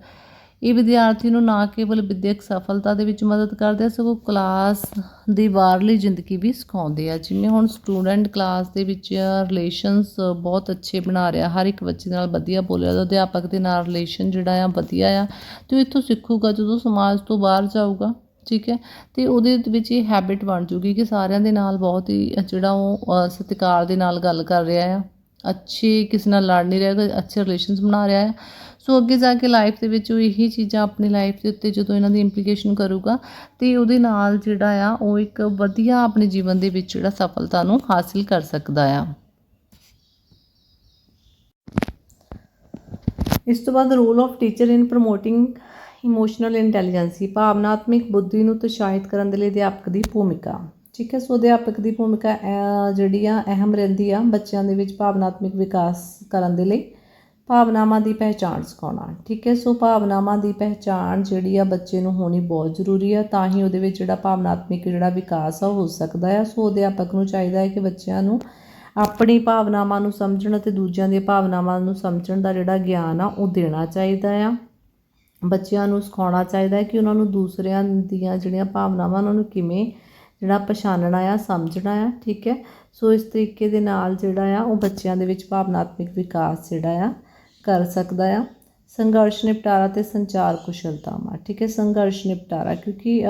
ਇਹ ਵਿਦਿਆਰਥੀ ਨੂੰ ਨਾ ਕੇਵਲ ਵਿਦਿਅਕ ਸਫਲਤਾ ਦੇ ਵਿੱਚ ਮਦਦ ਕਰਦੇ ਆ, ਸਗੋਂ ਕਲਾਸ ਦੀ ਬਾਹਰਲੀ ਜ਼ਿੰਦਗੀ ਵੀ ਸਿਖਾਉਂਦੇ ਆ। ਜਿਵੇਂ ਹੁਣ ਸਟੂਡੈਂਟ ਕਲਾਸ ਦੇ ਵਿੱਚ ਰਿਲੇਸ਼ਨਸ ਬਹੁਤ ਅੱਛੇ ਬਣਾ ਰਿਹਾ। ਹਰ ਇੱਕ ਬੱਚੇ ਨਾਲ ਵਧੀਆ ਬੋਲਿਆ ਤਾਂ ਅਧਿਆਪਕ ਦੇ ਨਾਲ ਰਿਲੇਸ਼ਨ ਜਿਹੜਾ ਆ, ਵਧੀਆ ਆ। ਤੇ ਉਹ ਇੱਥੋਂ ਸਿੱਖੂਗਾ ਜਦੋਂ ਸਮਾਜ ਤੋਂ ਬਾਹਰ ਜਾਊਗਾ, ਠੀਕ ਹੈ? ਤੇ ਉਹਦੇ ਵਿੱਚ ਇਹ ਹੈਬਿਟ ਬਣ ਜੂਗੀ ਕਿ ਸਾਰਿਆਂ ਦੇ ਨਾਲ ਬਹੁਤ ਹੀ, ਜਿਹੜਾ ਉਹ ਸਤਿਕਾਰ ਦੇ ਨਾਲ ਗੱਲ ਕਰ ਰਿਹਾ ਆ। ਅੱਛੇ ਕਿਸੇ ਨਾਲ ਲੜ ਨਹੀਂ ਰਿਹਾ, ਅੱਛੇ ਰਿਲੇਸ਼ਨਸ ਬਣਾ ਰਿਹਾ ਹੈ ਸੋ ਅੱਗੇ ਜਾ ਕੇ ਲਾਈਫ ਦੇ ਵਿੱਚ ਉਹ ਇਹੀ ਚੀਜ਼ਾਂ ਆਪਣੀ ਲਾਈਫ ਦੇ ਉੱਤੇ ਜਦੋਂ ਇਹਨਾਂ ਦੀ ਇੰਪਲੀਕੇਸ਼ਨ ਕਰੂਗਾ, ਤੇ ਉਹਦੇ ਨਾਲ ਜਿਹੜਾ ਆ, ਉਹ ਇੱਕ ਵਧੀਆ ਆਪਣੇ ਜੀਵਨ ਦੇ ਵਿੱਚ ਜਿਹੜਾ ਸਫਲਤਾ ਨੂੰ ਹਾਸਿਲ ਕਰ ਸਕਦਾ ਆ। ਇਸ ਤੋਂ ਬਾਅਦ role of teacher in promoting emotional intelligence ਭਾਵਨਾਤਮਿਕ ਬੁੱਧੀ ਨੂੰ ਉਤਸ਼ਾਹਿਤ ਕਰਨ ਦੇ ਲਈ ਅਧਿਆਪਕ ਦੀ ਭੂਮਿਕਾ। ਠੀਕ ਹੈ, ਸੋ ਅਧਿਆਪਕ ਦੀ ਭੂਮਿਕਾ ਜਿਹੜੀ ਆ, ਅਹਿਮ ਰਹਿੰਦੀ ਆ ਬੱਚਿਆਂ ਦੇ ਵਿੱਚ ਭਾਵਨਾਤਮਿਕ ਵਿਕਾਸ ਕਰਨ ਦੇ ਲਈ। ਭਾਵਨਾਵਾਂ ਦੀ ਪਹਿਚਾਣ ਸਿਖਾਉਣਾ ਠੀਕ ਹੈ? ਸੋ ਭਾਵਨਾਵਾਂ ਦੀ ਪਹਿਚਾਣ ਜਿਹੜੀ ਆ ਬੱਚੇ ਨੂੰ ਹੋਣੀ ਬਹੁਤ ਜ਼ਰੂਰੀ ਆ, ਤਾਂ ਹੀ ਉਹਦੇ ਵਿੱਚ ਜਿਹੜਾ ਭਾਵਨਾਤਮਿਕ ਜਿਹੜਾ ਵਿਕਾਸ ਆ ਉਹ ਹੋ ਸਕਦਾ ਆ। ਸੋ ਅਧਿਆਪਕ ਨੂੰ ਚਾਹੀਦਾ ਹੈ ਕਿ ਬੱਚਿਆਂ ਨੂੰ ਆਪਣੀ ਭਾਵਨਾਵਾਂ ਨੂੰ ਸਮਝਣ ਅਤੇ ਦੂਜਿਆਂ ਦੀਆਂ ਭਾਵਨਾਵਾਂ ਨੂੰ ਸਮਝਣ ਦਾ ਜਿਹੜਾ ਗਿਆਨ ਆ ਉਹ ਦੇਣਾ ਚਾਹੀਦਾ ਆ। ਬੱਚਿਆਂ ਨੂੰ ਸਿਖਾਉਣਾ ਚਾਹੀਦਾ ਹੈ ਕਿ ਉਹਨਾਂ ਨੂੰ ਦੂਸਰਿਆਂ ਦੀਆਂ ਜਿਹੜੀਆਂ ਭਾਵਨਾਵਾਂ ਉਹਨਾਂ ਨੂੰ ਕਿਵੇਂ ਜਿਹੜਾ ਪਛਾਣਨਾ ਆ, ਸਮਝਣਾ ਆ, ਠੀਕ ਹੈ? ਸੋ ਇਸ ਤਰੀਕੇ ਦੇ ਨਾਲ ਜਿਹੜਾ ਆ ਉਹ ਬੱਚਿਆਂ ਦੇ ਵਿੱਚ ਭਾਵਨਾਤਮਿਕ ਵਿਕਾਸ ਜਿਹੜਾ ਆ ਕਰ ਸਕਦਾ ਆ। ਸੰਘਰਸ਼ ਨਿਪਟਾਰਾ ਤੇ ਸੰਚਾਰ ਕੁਸ਼ਲਤਾਵਾਂ। ਠੀਕ ਹੈ, ਸੰਘਰਸ਼ ਨਿਪਟਾਰਾ। ਕਿਉਂਕਿ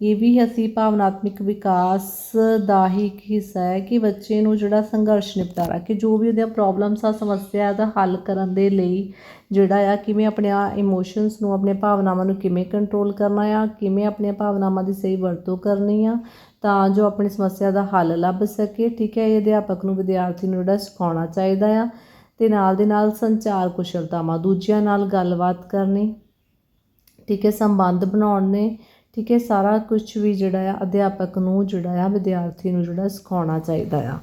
ਇਹ ਵੀ ਅਸੀਂ ਭਾਵਨਾਤਮਿਕ ਵਿਕਾਸ ਦਾ ਹੀ ਇੱਕ ਹਿੱਸਾ ਹੈ ਕਿ ਬੱਚੇ ਨੂੰ ਜਿਹੜਾ ਸੰਘਰਸ਼ ਨਿਪਟਾਰਾ, ਕਿ ਜੋ ਵੀ ਉਹਦੀਆਂ ਪ੍ਰੋਬਲਮਸ ਆ, ਸਮੱਸਿਆ ਦਾ ਹੱਲ ਕਰਨ ਦੇ ਲਈ ਜਿਹੜਾ ਆ, ਕਿਵੇਂ ਆਪਣੇ ਆ ਇਮੋਸ਼ਨਸ ਨੂੰ, ਆਪਣੇ ਭਾਵਨਾਵਾਂ ਨੂੰ ਕਿਵੇਂ ਕੰਟਰੋਲ ਕਰਨਾ ਆ, ਕਿਵੇਂ ਆਪਣੀਆਂ ਭਾਵਨਾਵਾਂ ਦੀ ਸਹੀ ਵਰਤੋਂ ਕਰਨੀ ਆ, ਤਾਂ ਜੋ ਆਪਣੀ ਸਮੱਸਿਆ ਦਾ ਹੱਲ ਲੱਭ ਸਕੇ। ਠੀਕ ਹੈ, ਇਹ ਅਧਿਆਪਕ ਨੂੰ, ਵਿਦਿਆਰਥੀ ਨੂੰ ਜਿਹੜਾ ਸਿਖਾਉਣਾ ਚਾਹੀਦਾ ਆ। ਤੇ ਨਾਲ ਦੇ ਨਾਲ ਸੰਚਾਰ ਕੁਸ਼ਲਤਾਵਾਂ, ਦੂਜਿਆਂ ਨਾਲ ਗੱਲਬਾਤ ਕਰਨੀ, ਠੀਕ ਹੈ, ਸੰਬੰਧ ਬਣਾਉਣ ਨੇ, ਠੀਕ ਹੈ, ਸਾਰਾ ਕੁਝ ਵੀ ਜਿਹੜਾ ਆ ਅਧਿਆਪਕ ਨੂੰ ਜਿਹੜਾ ਆ, ਵਿਦਿਆਰਥੀ ਨੂੰ ਜਿਹੜਾ ਸਿਖਾਉਣਾ ਚਾਹੀਦਾ ਆ।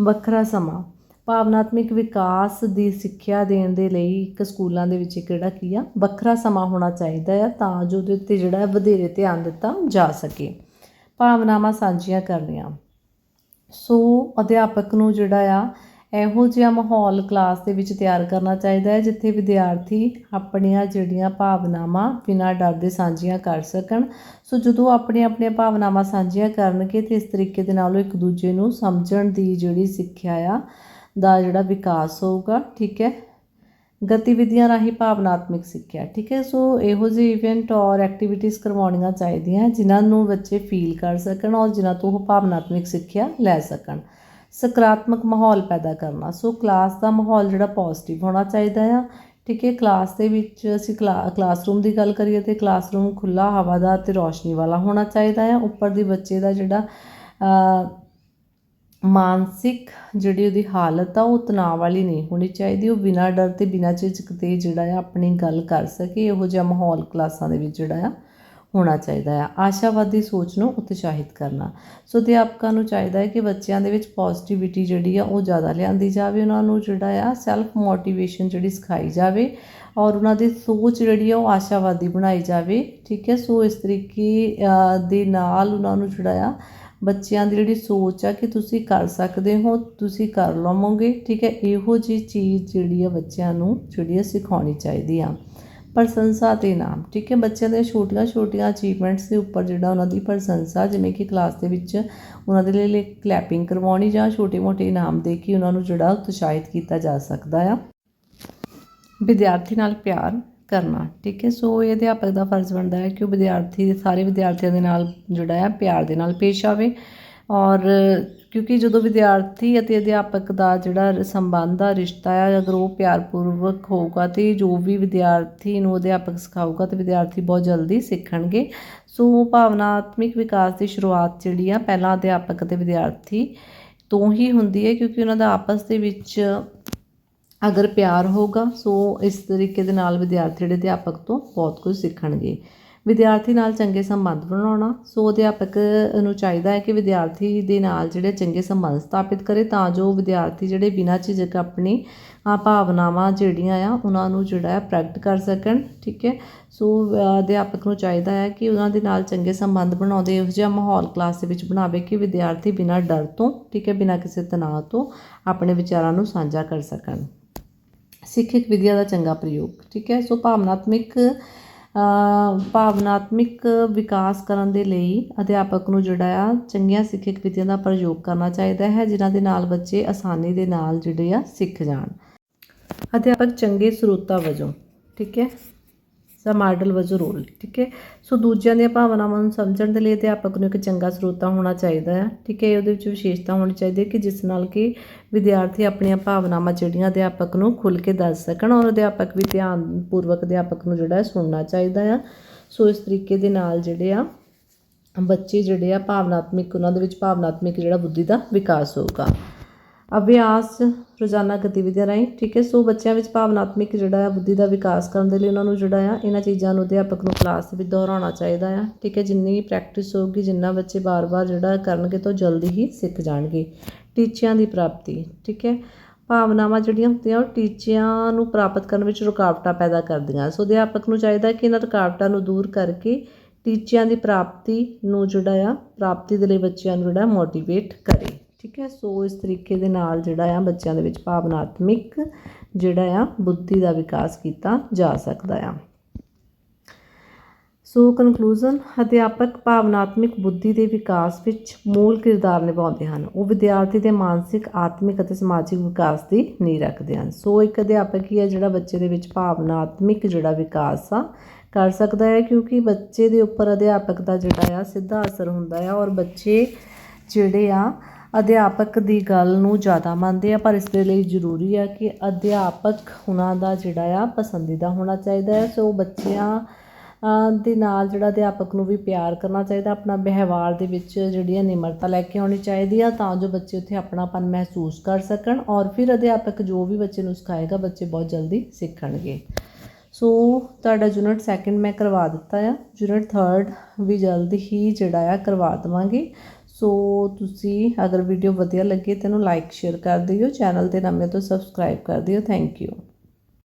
ਵੱਖਰਾ ਸਮਾਂ। ਭਾਵਨਾਤਮਿਕ ਵਿਕਾਸ ਦੀ ਸਿੱਖਿਆ ਦੇਣ ਦੇ ਲਈ ਇੱਕ ਸਕੂਲਾਂ ਦੇ ਵਿੱਚ ਕਿਹੜਾ ਕੀ ਆ? ਵੱਖਰਾ ਸਮਾਂ ਹੋਣਾ ਚਾਹੀਦਾ ਆ ਤਾਂ ਜੋ ਉਹਦੇ ਉੱਤੇ ਜਿਹੜਾ ਵਧੇਰੇ ਧਿਆਨ ਦਿੱਤਾ ਜਾ ਸਕੇ। ਭਾਵਨਾਵਾਂ ਸਾਂਝੀਆਂ ਕਰਨੀਆਂ। ਸੋ ਅਧਿਆਪਕ ਨੂੰ ਜਿਹੜਾ ਆ ਇਹੋ ਜਿਹਾ ਮਾਹੌਲ ਕਲਾਸ ਦੇ ਵਿੱਚ ਤਿਆਰ ਕਰਨਾ ਚਾਹੀਦਾ ਹੈ, ਜਿੱਥੇ ਵਿਦਿਆਰਥੀ ਆਪਣੀਆਂ ਜਿਹੜੀਆਂ ਭਾਵਨਾਵਾਂ ਬਿਨਾਂ ਡਰ ਦੇ ਸਾਂਝੀਆਂ ਕਰ ਸਕਣ। ਸੋ ਜਦੋਂ ਆਪਣੀਆਂ ਆਪਣੀਆਂ ਭਾਵਨਾਵਾਂ ਸਾਂਝੀਆਂ ਕਰਨਗੇ, ਤੇ ਇਸ ਤਰੀਕੇ ਦੇ ਨਾਲ ਉਹ ਇੱਕ ਦੂਜੇ ਨੂੰ ਸਮਝਣ ਦੀ ਜਿਹੜੀ ਸਿੱਖਿਆ ਆ, ਦਾ ਜਿਹੜਾ ਵਿਕਾਸ ਹੋਊਗਾ, ਠੀਕ ਹੈ? ਗਤੀਵਿਧੀਆਂ ਰਾਹੀਂ ਭਾਵਨਾਤਮਿਕ ਸਿੱਖਿਆ, ਠੀਕ ਹੈ? ਸੋ ਇਹੋ ਜਿਹੇ ਇਵੈਂਟ ਔਰ ਐਕਟੀਵਿਟੀਜ਼ ਕਰਵਾਉਣੀਆਂ ਚਾਹੀਦੀਆਂ, ਜਿਨ੍ਹਾਂ ਨੂੰ ਬੱਚੇ ਫੀਲ ਕਰ ਸਕਣ ਔਰ ਜਿਨ੍ਹਾਂ ਤੋਂ ਉਹ ਭਾਵਨਾਤਮਿਕ ਸਿੱਖਿਆ ਲੈ ਸਕਣ। ਸਕਾਰਾਤਮਕ ਮਾਹੌਲ ਪੈਦਾ ਕਰਨਾ। ਸੋ ਕਲਾਸ ਦਾ ਮਾਹੌਲ ਜਿਹੜਾ ਪੋਜ਼ਿਟਿਵ ਹੋਣਾ ਚਾਹੀਦਾ ਆ, ਠੀਕ ਹੈ? ਕਲਾਸ ਦੇ ਵਿੱਚ ਅਸੀਂ ਕਲਾ ਕਲਾਸਰੂਮ ਦੀ ਗੱਲ ਕਰੀਏ ਤੇ ਕਲਾਸਰੂਮ ਖੁੱਲਾ ਹਵਾਦਾਰ ਤੇ ਰੌਸ਼ਨੀ ਵਾਲਾ ਹੋਣਾ ਚਾਹੀਦਾ ਆ। ਉੱਪਰ ਦੀ ਬੱਚੇ ਦਾ ਜਿਹੜਾ ਮਾਨਸਿਕ ਜਿਹੜੀ ਉਹਦੀ ਹਾਲਤ ਆ, ਉਹ ਤਣਾਅ ਵਾਲੀ ਨਹੀਂ ਹੋਣੀ ਚਾਹੀਦੀ। ਉਹ ਬਿਨਾਂ ਡਰ ਤੇ ਬਿਨਾਂ ਝਿਜਕ ਤੇ ਜਿਹੜਾ ਆ, ਆਪਣੀ ਗੱਲ ਕਰ ਸਕੇ। ਇਹੋ ਜਿਹਾ ਮਾਹੌਲ ਕਲਾਸਾਂ ਦੇ ਵਿੱਚ ਜਿਹੜਾ ਆ ਹੋਣਾ ਚਾਹੀਦਾ ਆ ਆਸ਼ਾਵਾਦੀ ਸੋਚ ਨੂੰ ਉਤਸ਼ਾਹਿਤ ਕਰਨਾ। ਸੋ ਅਧਿਆਪਕਾਂ ਨੂੰ ਚਾਹੀਦਾ ਹੈ ਕਿ ਬੱਚਿਆਂ ਦੇ ਵਿੱਚ ਪੋਜ਼ਿਟਿਵਿਟੀ ਜਿਹੜੀ ਆ ਉਹ ਜ਼ਿਆਦਾ ਲਿਆਂਦੀ ਜਾਵੇ। ਉਹਨਾਂ ਨੂੰ ਜਿਹੜਾ ਆ ਸੈਲਫ ਮੋਟੀਵੇਸ਼ਨ ਜਿਹੜੀ ਸਿਖਾਈ ਜਾਵੇ ਔਰ ਉਹਨਾਂ ਦੀ ਸੋਚ ਜਿਹੜੀ ਆ ਉਹ ਆਸ਼ਾਵਾਦੀ ਬਣਾਈ ਜਾਵੇ। ਠੀਕ ਹੈ? ਸੋ ਇਸ ਤਰੀਕੇ ਦੇ ਨਾਲ ਉਹਨਾਂ ਨੂੰ ਜਿਹੜਾ ਆ ਬੱਚਿਆਂ ਦੀ ਜਿਹੜੀ ਸੋਚ ਆ ਕਿ ਤੁਸੀਂ ਕਰ ਸਕਦੇ ਹੋ, ਤੁਸੀਂ ਕਰ ਲਵੋਗੇ। ਠੀਕ ਹੈ? ਇਹੋ ਜੀ ਚੀਜ਼ ਜਿਹੜੀ ਆ ਬੱਚਿਆਂ ਨੂੰ ਜਿਹੜੀ ਆ ਸਿਖਾਉਣੀ ਚਾਹੀਦੀ ਆ। ਪ੍ਰਸ਼ੰਸਾ ਤੇ ਇਨਾਮ। ਠੀਕ ਹੈ, ਬੱਚਿਆਂ ਦੇ ਛੋਟੀਆਂ ਛੋਟੀਆਂ ਅਚੀਵਮੈਂਟਸ ਦੇ ਉੱਪਰ ਜਿਹੜਾ ਉਹਨਾਂ ਦੀ ਪ੍ਰਸ਼ੰਸਾ, ਜਿਵੇਂ ਕਿ ਕਲਾਸ ਦੇ ਵਿੱਚ ਉਹਨਾਂ ਦੇ ਲਈ ਕਲੈਪਿੰਗ ਕਰਵਾਉਣੀ ਜਾਂ ਛੋਟੇ ਮੋਟੇ ਇਨਾਮ ਦੇ ਕੇ ਉਹਨਾਂ ਨੂੰ ਜਿਹੜਾ ਉਤਸ਼ਾਹਿਤ ਕੀਤਾ ਜਾ ਸਕਦਾ ਆ। ਵਿਦਿਆਰਥੀ ਨਾਲ ਪਿਆਰ ਕਰਨਾ। ਠੀਕ ਹੈ, ਸੋ ਇਹ ਅਧਿਆਪਕ ਦਾ ਫਰਜ਼ ਬਣਦਾ ਹੈ ਕਿ ਉਹ ਵਿਦਿਆਰਥੀ, ਸਾਰੇ ਵਿਦਿਆਰਥੀਆਂ ਦੇ ਨਾਲ ਜਿਹੜਾ ਹੈ ਪਿਆਰ ਦੇ ਨਾਲ ਪੇਸ਼ ਆਵੇ ਔਰ ਕਿਉਂਕਿ ਜਦੋਂ ਵਿਦਿਆਰਥੀ ਅਤੇ ਅਧਿਆਪਕ ਦਾ ਜਿਹੜਾ ਸੰਬੰਧ ਆ, ਰਿਸ਼ਤਾ ਆ, ਅਗਰ ਉਹ ਪਿਆਰਪੂਰਵਕ ਹੋਊਗਾ ਤੇ ਜੋ ਵੀ ਵਿਦਿਆਰਥੀ ਨੂੰ ਅਧਿਆਪਕ ਸਿਖਾਊਗਾ ਤੇ ਵਿਦਿਆਰਥੀ ਬਹੁਤ ਜਲਦੀ ਸਿੱਖਣਗੇ। ਸੋ ਭਾਵਨਾਤਮਿਕ ਵਿਕਾਸ ਦੀ ਸ਼ੁਰੂਆਤ ਜਿਹੜੀ ਆ, ਪਹਿਲਾਂ ਅਧਿਆਪਕ ਅਤੇ ਵਿਦਿਆਰਥੀ ਤੋਂ ਹੀ ਹੁੰਦੀ ਹੈ, ਕਿਉਂਕਿ ਉਹਨਾਂ ਦਾ ਆਪਸ ਦੇ ਵਿੱਚ ਅਗਰ ਪਿਆਰ ਹੋਊਗਾ, ਸੋ ਇਸ ਤਰੀਕੇ ਦੇ ਨਾਲ ਵਿਦਿਆਰਥੀ ਜਿਹੜੇ ਅਧਿਆਪਕ ਤੋਂ ਬਹੁਤ ਕੁਝ ਸਿੱਖਣਗੇ। ਵਿਦਿਆਰਥੀ ਨਾਲ ਚੰਗੇ ਸੰਬੰਧ ਬਣਾਉਣਾ, ਸੋ ਅਧਿਆਪਕ ਨੂੰ ਚਾਹੀਦਾ ਹੈ ਕਿ ਵਿਦਿਆਰਥੀ ਦੇ ਨਾਲ ਜਿਹੜੇ ਚੰਗੇ ਸੰਬੰਧ ਸਥਾਪਿਤ ਕਰੇ, ਤਾਂ ਜੋ ਵਿਦਿਆਰਥੀ ਜਿਹੜੇ ਬਿਨਾਂ ਝਿਜਕ ਆਪਣੀ ਆ ਭਾਵਨਾਵਾਂ ਜਿਹੜੀਆਂ ਆ, ਉਹਨਾਂ ਨੂੰ ਜਿਹੜਾ ਹੈ ਪ੍ਰਗਟ ਕਰ ਸਕਣ, ਠੀਕ ਹੈ? ਸੋ ਅਧਿਆਪਕ ਨੂੰ ਚਾਹੀਦਾ ਹੈ ਕਿ ਉਹਨਾਂ ਦੇ ਨਾਲ ਚੰਗੇ ਸੰਬੰਧ ਬਣਾਉਂਦੇ ਇਹੋ ਜਿਹਾ ਮਾਹੌਲ ਕਲਾਸ ਦੇ ਵਿੱਚ ਬਣਾਵੇ ਕਿ ਵਿਦਿਆਰਥੀ ਬਿਨਾਂ ਡਰ ਤੋਂ, ਠੀਕ ਹੈ? ਬਿਨਾਂ ਕਿਸੇ ਤਣਾਅ ਤੋਂ ਆਪਣੇ ਵਿਚਾਰਾਂ ਨੂੰ ਸਾਂਝਾ ਕਰ ਸਕਣ। ਸਿੱਖਿਅਕ ਵਿਦਿਆ ਦਾ ਚੰਗਾ ਪ੍ਰਯੋਗ, ਠੀਕ ਹੈ? ਸੋ ਭਾਵਨਾਤਮਿਕ ਭਾਵਨਾਤਮਿਕ ਵਿਕਾਸ ਕਰਨ ਦੇ ਲਈ ਅਧਿਆਪਕ ਨੂੰ ਜਿਹੜਾ ਆ ਚੰਗੀਆਂ ਸਿੱਖਿਅਕ ਵਿਧੀਆਂ ਦਾ ਪ੍ਰਯੋਗ ਕਰਨਾ ਚਾਹੀਦਾ ਹੈ, ਜਿਨ੍ਹਾਂ ਦੇ ਨਾਲ ਬੱਚੇ ਆਸਾਨੀ ਦੇ ਨਾਲ ਜਿਹੜੇ ਆ ਸਿੱਖ ਜਾਣ। ਅਧਿਆਪਕ ਚੰਗੇ ਸਰੋਤਾ ਵਜੋਂ, ਠੀਕ ਹੈ? ਦਾ ਮਾਡਲ ਵਜੋਂ ਰੋਲ ਠੀਕ ਹੈ? ਸੋ ਦੂਜਿਆਂ ਦੀਆਂ ਭਾਵਨਾਵਾਂ ਨੂੰ ਸਮਝਣ ਦੇ ਲਈ ਅਧਿਆਪਕ ਨੂੰ ਇੱਕ ਚੰਗਾ ਸਰੋਤਾ ਹੋਣਾ ਚਾਹੀਦਾ ਹੈ, ਠੀਕ ਹੈ? ਉਹਦੇ ਵਿੱਚ ਵਿਸ਼ੇਸ਼ਤਾ ਹੋਣੀ ਚਾਹੀਦੀ ਹੈ ਕਿ ਜਿਸ ਨਾਲ ਕਿ ਵਿਦਿਆਰਥੀ ਆਪਣੀਆਂ ਭਾਵਨਾਵਾਂ ਜਿਹੜੀਆਂ ਅਧਿਆਪਕ ਨੂੰ ਖੁੱਲ੍ਹ ਕੇ ਦੱਸ ਸਕਣ ਔਰ ਅਧਿਆਪਕ ਵੀ ਧਿਆਨ ਪੂਰਵਕ ਅਧਿਆਪਕ ਨੂੰ ਜਿਹੜਾ ਸੁਣਨਾ ਚਾਹੀਦਾ ਆ। ਸੋ ਇਸ ਤਰੀਕੇ ਦੇ ਨਾਲ ਜਿਹੜੇ ਆ, ਬੱਚੇ ਜਿਹੜੇ ਆ, ਭਾਵਨਾਤਮਿਕ, ਉਹਨਾਂ ਦੇ ਵਿੱਚ ਭਾਵਨਾਤਮਿਕ ਜਿਹੜਾ ਬੁੱਧੀ ਦਾ ਵਿਕਾਸ ਹੋਊਗਾ। ਅਭਿਆਸ, ਰੋਜ਼ਾਨਾ ਗਤੀਵਿਧੀਆਂ ਰਾਹੀਂ, ਠੀਕ ਹੈ? ਸੋ ਬੱਚਿਆਂ ਵਿੱਚ ਭਾਵਨਾਤਮਿਕ ਜਿਹੜਾ ਆ, ਬੁੱਧੀ ਦਾ ਵਿਕਾਸ ਕਰਨ ਦੇ ਲਈ ਉਹਨਾਂ ਨੂੰ ਜਿਹੜਾ ਆ, ਇਹਨਾਂ ਚੀਜ਼ਾਂ ਨੂੰ ਅਧਿਆਪਕ ਨੂੰ ਕਲਾਸ ਦੇ ਵਿੱਚ ਦੁਹਰਾਉਣਾ ਚਾਹੀਦਾ ਆ, ਠੀਕ ਹੈ? ਜਿੰਨੀ ਪ੍ਰੈਕਟਿਸ ਹੋਊਗੀ, ਜਿੰਨਾ ਬੱਚੇ ਬਾਰ-ਬਾਰ ਜਿਹੜਾ ਕਰਨਗੇ ਤਾਂ ਜਲਦੀ ਹੀ ਸਿੱਖ ਜਾਣਗੇ। ਟੀਚਿਆਂ ਦੀ ਪ੍ਰਾਪਤੀ, ਠੀਕ ਹੈ? ਭਾਵਨਾਵਾਂ ਜਿਹੜੀਆਂ ਹੁੰਦੀਆਂ, ਉਹ ਟੀਚਿਆਂ ਨੂੰ ਪ੍ਰਾਪਤ ਕਰਨ ਵਿੱਚ ਰੁਕਾਵਟਾਂ ਪੈਦਾ ਕਰਦੀਆਂ। ਸੋ ਅਧਿਆਪਕ ਨੂੰ ਚਾਹੀਦਾ ਕਿ ਇਹਨਾਂ ਰੁਕਾਵਟਾਂ ਨੂੰ ਦੂਰ ਕਰਕੇ ਟੀਚਿਆਂ ਦੀ ਪ੍ਰਾਪਤੀ ਨੂੰ ਜਿਹੜਾ ਆ, ਪ੍ਰਾਪਤੀ ਦੇ ਲਈ ਬੱਚਿਆਂ ਨੂੰ ਜਿਹੜਾ ਮੋਟੀਵੇਟ ਕਰੇ। ਠੀਕ ਹੈ? ਸੋ ਇਸ ਤਰੀਕੇ ਦੇ ਨਾਲ ਜਿਹੜਾ ਆ ਬੱਚਿਆਂ ਦੇ ਵਿੱਚ ਭਾਵਨਾਤਮਿਕ ਜਿਹੜਾ ਆ ਬੁੱਧੀ ਦਾ ਵਿਕਾਸ ਕੀਤਾ ਜਾ ਸਕਦਾ ਆ। ਸੋ ਕਨਕਲੂਜਨ ਅਧਿਆਪਕ ਭਾਵਨਾਤਮਿਕ ਬੁੱਧੀ ਦੇ ਵਿਕਾਸ ਵਿੱਚ ਮੂਲ ਕਿਰਦਾਰ ਨਿਭਾਉਂਦੇ ਹਨ। ਉਹ ਵਿਦਿਆਰਥੀ ਦੇ ਮਾਨਸਿਕ, ਆਤਮਿਕ ਅਤੇ ਸਮਾਜਿਕ ਵਿਕਾਸ ਦੀ ਨੀਂਹ ਰੱਖਦੇ ਹਨ। ਸੋ ਇੱਕ ਅਧਿਆਪਕ ਹੀ ਹੈ ਜਿਹੜਾ ਬੱਚੇ ਦੇ ਵਿੱਚ ਭਾਵਨਾਤਮਿਕ ਜਿਹੜਾ ਵਿਕਾਸ ਆ ਕਰ ਸਕਦਾ ਹੈ, ਕਿਉਂਕਿ ਬੱਚੇ ਦੇ ਉੱਪਰ ਅਧਿਆਪਕ ਦਾ ਜਿਹੜਾ ਆ ਸਿੱਧਾ ਅਸਰ ਹੁੰਦਾ ਆ ਔਰ ਬੱਚੇ ਜਿਹੜੇ ਆ ਅਧਿਆਪਕ ਦੀ ਗੱਲ ਨੂੰ ਜ਼ਿਆਦਾ ਮੰਨਦੇ ਆ, ਪਰ ਇਸ ਦੇ ਲਈ ਜ਼ਰੂਰੀ ਆ ਕਿ ਅਧਿਆਪਕ ਉਹਨਾਂ ਦਾ ਜਿਹੜਾ ਆ, ਪਸੰਦੀਦਾ ਹੋਣਾ ਚਾਹੀਦਾ ਹੈ। ਸੋ ਬੱਚਿਆਂ ਦੇ ਨਾਲ ਜਿਹੜਾ ਅਧਿਆਪਕ ਨੂੰ ਵੀ ਪਿਆਰ ਕਰਨਾ ਚਾਹੀਦਾ, ਆਪਣਾ ਵਿਵਹਾਰ ਦੇ ਵਿੱਚ ਜਿਹੜੀ ਹੈ ਨਿਮਰਤਾ ਲੈ ਕੇ ਆਉਣੀ ਚਾਹੀਦੀ ਆ, ਤਾਂ ਜੋ ਬੱਚੇ ਉੱਥੇ ਆਪਣਾਪਨ ਮਹਿਸੂਸ ਕਰ ਸਕਣ ਔਰ ਫਿਰ ਅਧਿਆਪਕ ਜੋ ਵੀ ਬੱਚੇ ਨੂੰ ਸਿਖਾਏਗਾ, ਬੱਚੇ ਬਹੁਤ ਜਲਦੀ ਸਿੱਖਣਗੇ। ਸੋ ਤੁਹਾਡਾ ਯੂਨਿਟ ਸੈਕੰਡ ਮੈਂ ਕਰਵਾ ਦਿੱਤਾ ਆ। ਯੂਨਿਟ ਥਰਡ ਵੀ ਜਲਦ ਹੀ ਜਿਹੜਾ ਆ ਕਰਵਾ ਦੇਵਾਂਗੇ। ਸੋ ਤੁਸੀਂ ਅਗਰ ਵੀਡੀਓ ਵਧੀਆ ਲੱਗੇ ਤਾਂ ਇਹਨੂੰ ਲਾਈਕ ਸ਼ੇਅਰ ਕਰ ਦਿਓ ਚੈਨਲ ਤੇ ਨਵੇਂ ਤੋਂ ਸਬਸਕ੍ਰਾਈਬ ਕਰ ਦਿਓ। Thank you